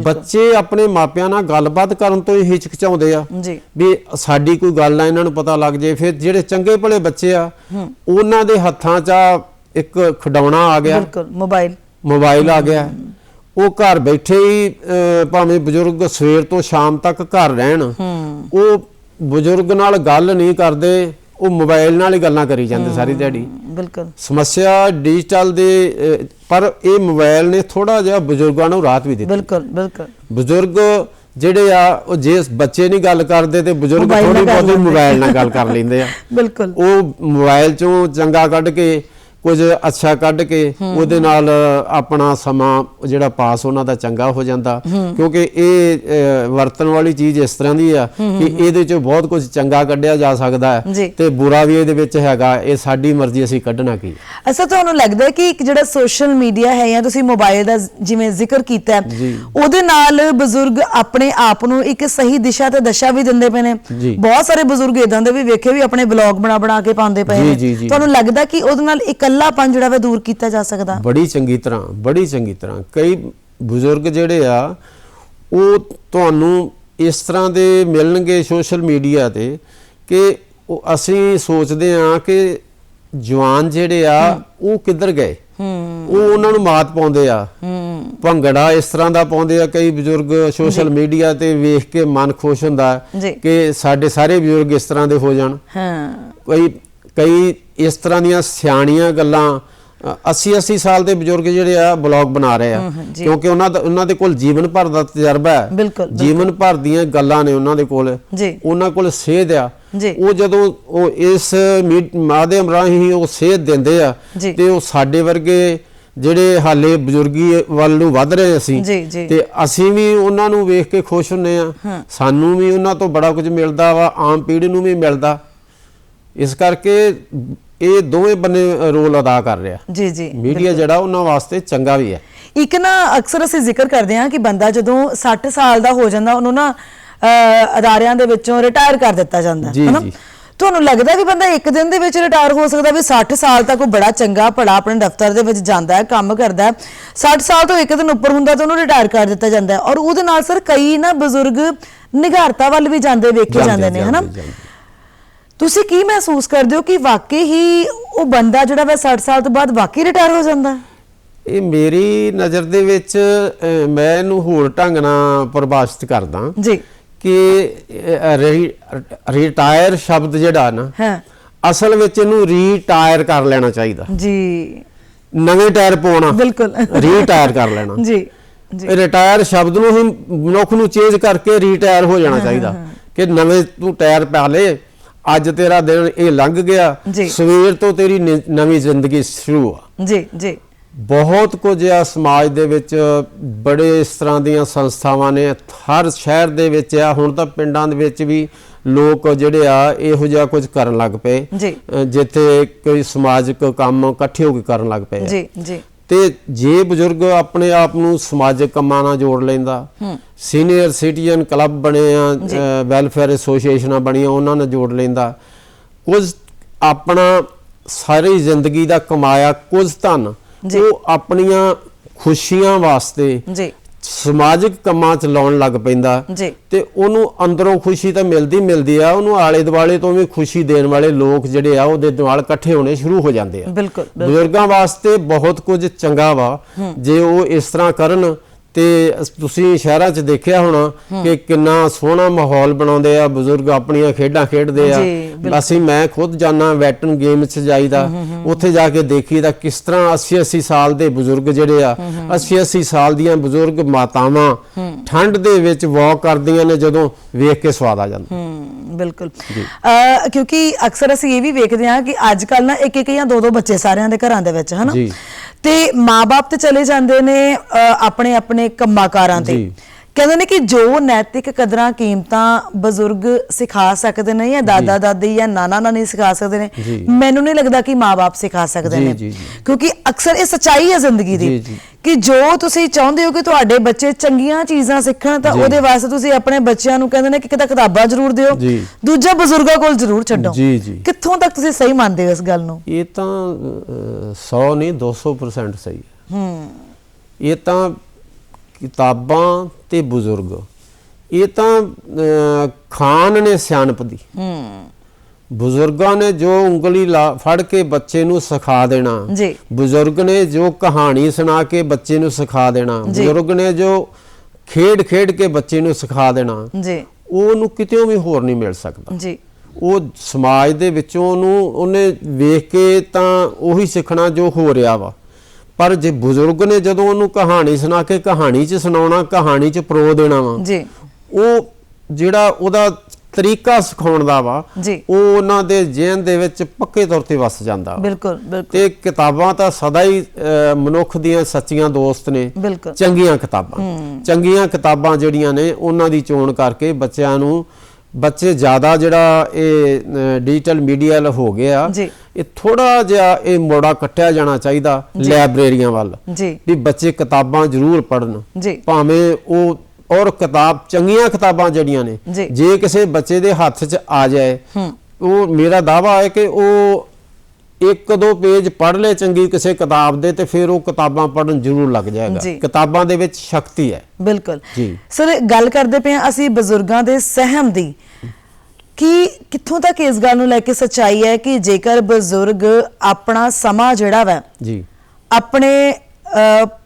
ਬੱਚੇ ਆਪਣੇ ਮਾਪਿਆਂ ਨਾਲ ਗੱਲਬਾਤ ਕਰਨ ਤੋਂ ਹੀ ਹਿਚਕਚਾਉਂਦੇ ਆ। ਜੀ। ਵੀ ਸਾਡੀ ਕੋਈ ਗੱਲ ਆ ਇਹਨਾਂ ਨੂੰ ਪਤਾ ਲੱਗ ਜੇ ਫਿਰ ਜਿਹੜੇ ਚੰਗੇ ਭਲੇ ਬੱਚੇ ਆ ਉਹਨਾਂ ਦੇ ਹੱਥਾਂ 'ਚ ਇੱਕ ਖਿਡੌਣਾ ਆ ਗਿਆ। ਬਿਲਕੁਲ ਮੋਬਾਈਲ। ਮੋਬਾਈਲ ਆ ਗਿਆ। ਉਹ ਘਰ ਬੈਠੇ ਹੀ ਭਾਵੇਂ ਬਜ਼ੁਰਗ ਸਵੇਰ ਤੋਂ ਸ਼ਾਮ ਤੱਕ ਘਰ ਰਹਿਣ ਉਹ ਬਜ਼ੁਰਗ ਨਾਲ ਗੱਲ ਨਹੀਂ ਕਰਦੇ ਉਹ ਮੋਬਾਈਲ ਨਾਲ ਹੀ ਗੱਲਾਂ ਕਰੀ ਜਾਂਦੇ ਸਾਰੀ ਦਿਹਾੜੀ। ਬਿਲਕੁਲ। ਸਮੱਸਿਆ ਡਿਜੀਟਲ ਦੇ ਅਹ, ਪਰ ਇਹ ਮੋਬਾਈਲ ਨੇ ਥੋੜਾ ਜਿਹਾ ਬਜ਼ੁਰਗਾਂ ਨੂੰ ਰਾਹਤ ਵੀ ਦਿੱਤੀ। ਬਿਲਕੁਲ ਬਿਲਕੁਲ। ਬਜ਼ੁਰਗ ਜਿਹੜੇ ਆ ਉਹ ਜੇ ਬੱਚੇ ਨਹੀਂ ਗੱਲ ਕਰਦੇ ਤੇ ਬਜ਼ੁਰਗ ਮੋਬਾਈਲ ਨਾਲ ਥੋੜੀ ਕਰ ਬਹੁਤੀ ਲੈਂਦੇ। ਮੋਬਾਈਲ ਨਾਲ ਗੱਲ ਕਰ ਲੈਂਦੇ ਆ। ਬਿਲਕੁਲ। ਉਹ ਮੋਬਾਈਲ ਚੋਂ ਚੰਗਾ ਕੱਢ ਕੇ ਕੁਝ ਅੱਛਾ ਕੱਢ ਕੇ ਉਹਦੇ ਨਾਲ ਆਪਣਾ ਸਮਾਂ ਜਿਹੜਾ ਪਾਸ ਉਹਨਾਂ ਦਾ ਚੰਗਾ ਹੋ ਜਾਂਦਾ ਕਿਉਂਕਿ ਇਹ ਵਰਤਣ ਵਾਲੀ ਚੀਜ਼ ਇਸ ਤਰ੍ਹਾਂ ਦੀ ਆ ਕਿ ਇਹਦੇ ਚੋਂ ਬਹੁਤ ਕੁਝ ਚੰਗਾ ਕੱਢਿਆ ਜਾ ਸਕਦਾ। ਹੈ ਤੇ ਬੁਰਾ ਵੀ ਇਹਦੇ ਵਿੱਚ ਹੈਗਾ ਇਹ ਸਾਡੀ ਮਰਜ਼ੀ ਅਸੀਂ ਕੱਢਣਾ ਕੀ ਅਸਾ ਤੁਹਾਨੂੰ ਲੱਗਦਾ ਹੈ ਕਿ ਇੱਕ ਜਿਹੜਾ ਸੋਸ਼ਲ ਮੀਡੀਆ ਹੈ ਜਾਂ ਤੁਸੀਂ ਮੋਬਾਈਲ ਦਾ ਜਿਵੇਂ ਜ਼ਿਕਰ ਕੀਤਾ। ਉਹਦੇ ਨਾਲ ਬਜ਼ੁਰਗ ਆਪਣੇ ਆਪ ਨੂੰ ਇੱਕ ਸਹੀ ਦਿਸ਼ਾ ਤੇ ਦਸ਼ਾ ਵੀ ਦਿੰਦੇ ਪਏ ਨੇ। ਬਹੁਤ ਸਾਰੇ ਬਜ਼ੁਰਗ ਇਦਾਂ ਦੇ ਵੀ ਵੇਖੇ ਵੀ ਆਪਣੇ ਬਲੌਗ ਬਣਾ ਬਣਾ ਕੇ ਪਾਉਂਦੇ ਪਏ ਨੇ। ਤੁਹਾਨੂੰ ਲੱਗਦਾ ਕਿ ਉਹਦੇ ਨਾਲ ਇਕੱਲਾਪਨ ਜਿਹੜਾ ਵਾ ਦੂਰ ਕੀਤਾ ਜਾ ਸਕਦਾ। ਬੜੀ ਚੰਗੀ ਤਰ੍ਹਾਂ ਬੜੀ ਚੰਗੀ ਤਰ੍ਹਾਂ। ਕਈ ਬਜ਼ੁਰਗ ਜਿਹੜੇ ਆ ਉਹ ਤੁਹਾਨੂੰ ਇਸ ਤਰ੍ਹਾਂ ਦੇ ਮਿਲਣਗੇ ਸੋਸ਼ਲ ਮੀਡੀਆ ਤੇ ਕਿ ਉਹ ਅਸੀਂ ਸੋਚਦੇ ਆ ਕਿ ਜਵਾਨ ਜਿਹੜੇ ਆ ਉਹ ਕਿੱਧਰ ਗਏ? ਉਹ ਉਹਨਾਂ ਨੂੰ ਮਾਤ ਪਾਉਂਦੇ ਆ। ਭੰਗੜਾ ਇਸ ਤਰ੍ਹਾਂ ਦਾ ਪਾਉਂਦੇ ਆ ਕਈ ਬਜ਼ੁਰਗ ਸੋਸ਼ਲ ਮੀਡੀਆ ਤੇ ਵੇਖ ਕੇ ਮਨ ਖੁਸ਼ ਹੁੰਦਾ ਕਿ ਸਾਡੇ ਸਾਰੇ ਬਜ਼ੁਰਗ ਇਸ ਤਰ੍ਹਾਂ ਦੇ ਹੋ ਜਾਣ। ਹਾਂ। ਕਈ ਕਈ ਇਸ ਤਰ੍ਹਾਂ ਦੀਆਂ ਸਿਆਣੀਆਂ ਗੱਲਾਂ 80 80 ਸਾਲ ਦੇ ਬਜ਼ੁਰਗ ਜਿਹੜੇ ਆ ਬਲੌਗ ਬਣਾ ਰਹੇ ਆ। ਕਿਉਂਕਿ ਉਹਨਾਂ ਦਾ ਉਹਨਾਂ ਦੇ ਕੋਲ ਜੀਵਨ ਭਰ ਦਾ ਤਜਰਬਾ ਹੈ। ਜੀਵਨ ਭਰ ਦੀਆਂ ਗੱਲਾਂ ਨੇ ਉਹਨਾਂ ਦੇ ਕੋਲ। ਉਹਨਾਂ ਕੋਲ ਸੇਧ ਆ। ਉਹ ਜਦੋਂ ਉਹ ਇਸ ਮਾਧਿਅਮ ਰਾਹੀਂ ਉਹ ਸੇਧ ਦਿੰਦੇ ਆ। ਤੇ ਉਹ ਸਾਡੇ ਵਰਗੇ ਜਿਹੜੇ ਹਾਲੇ ਬਜ਼ੁਰਗੀ ਵੱਲ ਨੂੰ ਵੱਧ ਰਹੇ ਅਸੀਂ। ਤੇ ਅਸੀਂ ਵੀ ਉਹਨਾਂ ਨੂੰ ਵੇਖ ਕੇ ਖੁਸ਼ ਹੁੰਨੇ ਆ ਸਾਨੂੰ ਵੀ ਉਹਨਾਂ ਤੋਂ ਬੜਾ ਕੁਝ ਮਿਲਦਾ ਵਾ ਆਮ ਪੀੜ੍ਹੀ ਨੂੰ ਵੀ ਮਿਲਦਾ ਇਸ ਕਰਕੇ ਇਹ ਦੋਵੇਂ ਬੰਨੇ ਰੋਲ ਅਦਾ ਕਰ ਰਿਹਾ। ਜੀ ਜੀ ਮੀਡੀਆ ਜਿਹੜਾ ਉਹਨਾਂ ਵਾਸਤੇ ਚੰਗਾ ਵੀ ਹੈ। ਇੱਕ ਨਾ ਅਕਸਰ ਅਸੀਂ ਜ਼ਿਕਰ ਕਰਦੇ ਹਾਂ ਕਿ ਬੰਦਾ ਜਦੋਂ 60 ਸਾਲ ਦਾ ਹੋ ਜਾਂਦਾ ਉਹਨੂੰ ਨਾ ਅਦਾਰਿਆਂ ਦੇ ਵਿੱਚੋਂ ਰਿਟਾਇਰ ਕਰ ਦਿੱਤਾ ਜਾਂਦਾ ਜੀ, ਹਨਾ? ਜੀ। ਤੁਹਾਨੂੰ ਲੱਗਦਾ ਵੀ ਬੰਦਾ ਇੱਕ ਦਿਨ ਦੇ ਵਿੱਚ ਰਿਟਾਇਰ ਹੋ ਸਕਦਾ ਵੀ 60 ਸਾਲ ਤੱਕ ਉਹ ਬੜਾ ਚੰਗਾ ਭਲਾ ਆਪਣੇ ਦਫ਼ਤਰ ਦੇ ਵਿੱਚ ਜਾਂਦਾ ਹੈ ਕੰਮ ਕਰਦਾ ਹੈ। 60 ਸਾਲ ਤੋਂ ਇੱਕ ਦਿਨ ਉੱਪਰ ਹੁੰਦਾ ਤਾਂ ਉਹਨੂੰ ਰਿਟਾਇਰ ਕਰ ਦਿੱਤਾ ਜਾਂਦਾ ਹੈ। ਔਰ ਉਹਦੇ ਨਾਲ ਸਰ ਕਈ ਨਾ ਬਜ਼ੁਰਗ ਨਿਗਾਰਤਾ ਵੱਲ ਵੀ ਜਾਂਦੇ ਵੇਖੇ ਜਾਂਦੇ, ਨੇ ਹਨਾ। ਤੁਸੀਂ ਕੀ ਮਹਿਸੂਸ ਕਰਦੇ ਹੋ ਕਿ ਵਾਕਈ ਹੀ ਉਹ ਬੰਦਾ ਜਿਹੜਾ ਵਾ 60 ਸਾਲ ਤੋਂ ਬਾਅਦ ਵਾਕਈ ਰਿਟਾਇਰ ਹੋ ਜਾਂਦਾ? ਇਹ ਮੇਰੀ ਨਜ਼ਰ ਦੇ ਵਿੱਚ ਮੈਂ ਇਹਨੂੰ ਹੋਰ ਢੰਗ ਨਾਲ ਪਰਿਭਾਸ਼ਿਤ ਕਰਦਾ ਜੀ। ਕਿ ਰਿਟਾਇਰ ਸ਼ਬਦ ਜਿਹੜਾ ਨਾ ਹਾਂ। ਅਸਲ ਵਿੱਚ ਇਹਨੂੰ ਰੀਟਾਇਰ ਕਰ ਲੈਣਾ ਚਾਹੀਦਾ। ਜੀ। ਨਵੇਂ ਟਾਇਰ ਪਾਉਣਾ। ਬਿਲਕੁਲ। ਰੀਟਾਇਰ ਕਰ ਲੈਣਾ। ਜੀ ਜੀ। ਰਿਟਾਇਰ ਸ਼ਬਦ ਨੂੰ ਹੀ ਮਨੁੱਖ ਨੂੰ ਚੇਂਜ ਕਰਕੇ ਰੀਟਾਇਰ ਹੋ ਜਾਣਾ ਚਾਹੀਦਾ ਕਿ ਨਵੇਂ ਤੂੰ ਟਾਇਰ ਪਾ ਲੈ ਅੱਜ ਤੇਰਾ ਦਿਨ ਇਹ ਲੰਘ ਗਿਆ। ਸਵੇਰ ਤੋਂ ਤੇਰੀ ਨਵੀਂ ਜ਼ਿੰਦਗੀ ਸ਼ੁਰੂ ਆ। ਜੀ ਜੀ। ਬਹੁਤ ਕੁਝ ਆ ਸਮਾਜ ਦੇ ਵਿੱਚ ਬੜੇ ਇਸ ਤਰ੍ਹਾਂ ਦੀਆਂ ਸੰਸਥਾਵਾਂ ਨੇ ਹਰ ਸ਼ਹਿਰ ਦੇ ਵਿੱਚ ਆ ਹੁਣ ਤਾਂ ਪਿੰਡਾਂ ਦੇ ਵਿੱਚ ਵੀ ਲੋਕ ਜਿਹੜੇ ਆ ਇਹੋ ਜਿਹਾ ਕੁਝ ਕਰਨ ਲੱਗ ਪਏ। ਜਿੱਥੇ ਕੋਈ ਸਮਾਜਿਕ ਕੰਮ ਇਕੱਠੇ ਹੋ ਕੇ ਕਰਨ ਲੱਗ ਪਏ। ਜੀ ਜੀ। ਤੇ ਜੇ ਬਜ਼ੁਰਗ ਆਪਣੇ ਆਪ ਨੂੰ ਸਮਾਜਿਕ ਕੰਮਾਂ ਨਾਲ ਜੋੜ ਲੈਂਦਾ ਸੀਨੀਅਰ ਸਿਟੀਜ਼ਨ ਕਲੱਬ ਬਣੇ ਆ ਵੈਲਫੇਅਰ ਐਸੋਸੀਏਸ਼ਨਾਂ ਬਣੀਆਂ ਉਹਨਾਂ ਨਾਲ ਜੋੜ ਲੈਂਦਾ। ਕੁਝ ਆਪਣਾ ਸਾਰੀ ਜ਼ਿੰਦਗੀ ਦਾ ਕਮਾਇਆ ਕੁਝ ਧਨ। ਉਹ ਆਪਣੀਆਂ ਖੁਸ਼ੀਆਂ ਵਾਸਤੇ ਜੀ। ਸਮਾਜਿਕ ਕੰਮਾਂ 'ਚ ਲਾਉਣ ਲੱਗ ਪੈਂਦਾ। ਤੇ ਉਹਨੂੰ ਅੰਦਰੋਂ ਖੁਸ਼ੀ ਤਾਂ ਮਿਲਦੀ ਮਿਲਦੀ ਆ ਉਹਨੂੰ ਆਲੇ ਦੁਆਲੇ ਤੋਂ ਵੀ ਖੁਸ਼ੀ ਦੇਣ ਵਾਲੇ ਲੋਕ ਜਿਹੜੇ ਆ ਉਹਦੇ ਨਾਲ ਇਕੱਠੇ ਹੋਣੇ ਸ਼ੁਰੂ ਹੋ ਜਾਂਦੇ ਆ। ਬਿਲਕੁਲ। ਬਜ਼ੁਰਗਾਂ ਵਾਸਤੇ ਬਹੁਤ ਕੁਝ ਚੰਗਾ ਵਾ। ਜੇ ਉਹ ਇਸ ਤਰ੍ਹਾਂ ਕਰਨ ਤੇ ਤੁਸੀਂ ਸ਼ਹਿਰਾਂ 'ਚ ਦੇਖਿਆ ਹੋਣਾ ਕਿ ਕਿੰਨਾ ਸੋਹਣਾ ਮਾਹੌਲ ਬਣਾਉਂਦੇ ਆ ਬਜ਼ੁਰਗ ਆਪਣੀਆਂ ਖੇਡਾਂ ਖੇਡਦੇ ਆ। ਅਸੀਂ ਮੈਂ ਖੁਦ ਜਾਣਾ ਵੈਟਨ ਗੇਮ 'ਚ ਜਾਈਦਾ ਉੱਥੇ ਜਾ ਕੇ ਦੇਖੀਦਾ ਕਿਸ ਤਰ੍ਹਾਂ 80 80 ਸਾਲ ਦੇ ਬਜ਼ੁਰਗ ਜਿਹੜੇ ਆ 80 80 ਸਾਲ ਦੀਆਂ ਬਜ਼ੁਰਗ ਮਾਤਾਵਾਂ ਠੰਡ ਦੇ ਵਿੱਚ ਵਾਕ ਕਰਦੀਆਂ ਨੇ ਜਦੋਂ ਵੇਖ ਕੇ ਸਵਾਦ ਆ ਜਾਂਦਾ। ਬਿਲਕੁਲ। ਕਿਉਂਕਿ ਅਕਸਰ ਅਸੀਂ ਇਹ ਵੀ ਵੇਖਦੇ ਹਾਂ ਕਿ ਅੱਜ ਕੱਲ ਨਾ ਇੱਕ ਇੱਕ ਜਾਂ ਦੋ ਦੋ ਬੱਚੇ ਸਾਰਿਆਂ ਦੇ ਘਰਾਂ ਦੇ ਵਿੱਚ ਹਨਾ। ਤੇ ਮਾਪੇ ਤੇ ਚਲੇ ਜਾਂਦੇ ਨੇ ਅ, ਆਪਣੇ ਆਪਣੇ ਕੰਮਾਂਕਾਰਾਂ ਤੇ। ਕਹਿੰਦੇ ਨੇ ਕਿ ਜੋ ਨੈਤਿਕ ਕਦਰਾਂ ਕੀਮਤਾਂ ਬਜ਼ੁਰਗ ਸਿਖਾ ਸਕਦੇ ਨੇ ਜਾਂ ਦਾਦਾ ਦਾਦੀ ਜਾਂ ਨਾਨਾ ਨਾਨੀ ਸਿਖਾ ਸਕਦੇ ਨੇ। ਮੈਨੂੰ ਨਹੀਂ ਲੱਗਦਾ ਕਿ ਮਾਪੇ ਸਿਖਾ ਸਕਦੇ ਨੇ। ਕਿਉਂਕਿ ਅਕਸਰ ਇਹ ਸੱਚਾਈ ਹੈ ਜ਼ਿੰਦਗੀ ਦੀ। ਕਿ ਜੋ ਤੁਸੀਂ ਚਾਹੁੰਦੇ ਹੋ ਕਿ ਤੁਹਾਡੇ ਬੱਚੇ ਚੰਗੀਆਂ ਚੀਜ਼ਾਂ ਸਿੱਖਣ ਤਾਂ। ਉਹਦੇ ਵਾਸਤੇ ਤੁਸੀਂ ਆਪਣੇ ਬੱਚਿਆਂ ਨੂੰ ਕਹਿੰਦੇ ਨੇ ਕਿ ਕਿਤਾ ਕਿਤਾਬਾਂ ਜ਼ਰੂਰ ਦਿਓ। ਦੂਜਾ ਬਜ਼ੁਰਗਾਂ ਕੋਲ ਜ਼ਰੂਰ ਛੱਡੋ। ਕਿੱਥੋਂ ਤੱਕ ਤੁਸੀਂ ਸਹੀ ਮੰਨਦੇ ਹੋ ਇਸ ਗੱਲ ਨੂੰ ਇਹ ਤਾਂ ਅਹ, 100 ਨਹੀਂ 200% ਸਹੀ ਹੈ ਹੂੰ ਇਹ ਤਾਂ ਕਿਤਾਬਾਂ ਤੇ ਬਜ਼ੁਰਗ। ਇਹ ਤਾਂ ਖਾਨ ਨੇ ਸਿਆਣਪ ਦੀ। ਹੂੰ। ਬਜ਼ੁਰਗਾਂ ਨੇ ਜੋ ਉਂਗਲੀ ਫੜ ਕੇ ਬੱਚੇ ਨੂੰ ਸਿਖਾ ਦੇਣਾ। ਜੀ। ਬਜ਼ੁਰਗ ਨੇ ਜੋ ਕਹਾਣੀ ਸੁਣਾ ਕੇ ਬੱਚੇ ਨੂੰ ਸਿਖਾ ਦੇਣਾ। ਬਜ਼ੁਰਗ ਨੇ ਜੋ ਖੇਡ ਖੇਡ ਕੇ ਬੱਚੇ ਨੂੰ ਸਿਖਾ ਦੇਣਾ। ਜੀ। ਉਹਨੂੰ ਕਿਤੇ ਵੀ ਹੋਰ ਨਹੀਂ ਮਿਲ ਸਕਦਾ। ਜੀ। ਉਹ ਸਮਾਜ ਦੇ ਵਿੱਚੋਂ ਉਹਨੂੰ ਉਹਨੇ ਵੇਖ ਕੇ ਤਾਂ ਉਹੀ ਸਿੱਖਣਾ ਜੋ ਹੋ ਰਿਹਾ ਵਾ। ਪਰ ਜੇ ਬਜ਼ੁਰਗ ਨੇ ਜਦੋਂ ਉਹਨੂੰ ਕਹਾਣੀ ਸੁਣਾ ਕੇ ਕਹਾਣੀ 'ਚ ਸੁਣਾਉਣਾ ਕਹਾਣੀ 'ਚ ਪਰੋ ਦੇਣਾ ਵਾ ਜੀ ਉਹ ਜਿਹੜਾ ਉਹਦਾ ਤਰੀਕਾ ਸਿਖਾਉਣ ਦਾ ਵਾ। ਉਹ ਉਹਨਾਂ ਦੇ ਜ਼ਿਹਨ ਦੇ ਵਿੱਚ ਪੱਕੇ ਤੌਰ ਤੇ ਵਸ ਜਾਂਦਾ। ਬਿਲਕੁਲ ਬਿਲਕੁਲ ਤੇ ਕਿਤਾਬਾਂ ਤਾਂ ਸਦਾ ਹੀ ਮਨੁੱਖ ਦੀਆਂ ਸੱਚੀਆਂ ਦੋਸਤ ਨੇ। ਚੰਗੀਆਂ ਕਿਤਾਬਾਂ ਚੰਗੀਆਂ ਕਿਤਾਬਾਂ ਜਿਹੜੀਆਂ ਨੇ ਉਹਨਾਂ ਦੀ ਚੋਣ ਕਰਕੇ ਬੱਚਿਆਂ ਨੂੰ ਬੱਚੇ ਜ਼ਿਆਦਾ ਜਿਹੜਾ ਇਹ ਡਿਜੀਟਲ ਮੀਡੀਆ ਹੋ ਗਿਆ। ਇਹ ਥੋੜਾ ਜਿਹਾ ਇਹ ਮੋੜਾ ਕੱਟਿਆ ਜਾਣਾ ਚਾਹੀਦਾ ਲਾਇਬ੍ਰੇਰੀਆਂ ਵੱਲ। ਵੀ ਬੱਚੇ ਕਿਤਾਬਾਂ ਜ਼ਰੂਰ ਪੜ੍ਹਨ। ਜੀ। ਭਾਵੇਂ ਉਹ ਔਰ ਕਿਤਾਬ ਚੰਗੀਆਂ ਕਿਤਾਬਾਂ ਜਿਹੜੀਆਂ ਨੇ ਜੀ। ਜੇ ਕਿਸੇ ਬੱਚੇ ਦੇ ਹੱਥ 'ਚ ਆ ਜਾਏ ਉਹ ਮੇਰਾ ਦਾਵਾ ਹੈ ਕਿ ਉਹ ਇੱਕ ਦੋ ਪੇਜ ਪੜ੍ਹ ਲੈ ਚੰਗੀ ਕਿਸੇ ਕਿਤਾਬ ਦੇ ਤੇ ਫਿਰ ਉਹ ਕਿਤਾਬਾਂ ਪੜ੍ਹਨ ਜ਼ਰੂਰ ਲੱਗ ਜਾਏਗਾ। ਕਿਤਾਬਾਂ ਦੇ ਵਿੱਚ ਸ਼ਕਤੀ ਹੈ ਬਿਲਕੁਲ ਜੀ। ਸਰ ਗੱਲ ਕਰਦੇ ਪਏ ਅਸੀਂ ਬਜ਼ੁਰਗਾਂ ਦੇ ਸਹਿਮ ਦੀ ਕਿ ਕਿੱਥੋਂ ਤੱਕ ਇਸ ਗੱਲ ਨੂੰ ਲੈ ਕੇ ਸੱਚਾਈ ਹੈ ਕਿ ਜੇਕਰ ਬਜ਼ੁਰਗ ਆਪਣਾ ਸਮਾਂ ਜਿਹੜਾ ਵਾ ਜੀ ਆਪਣੇ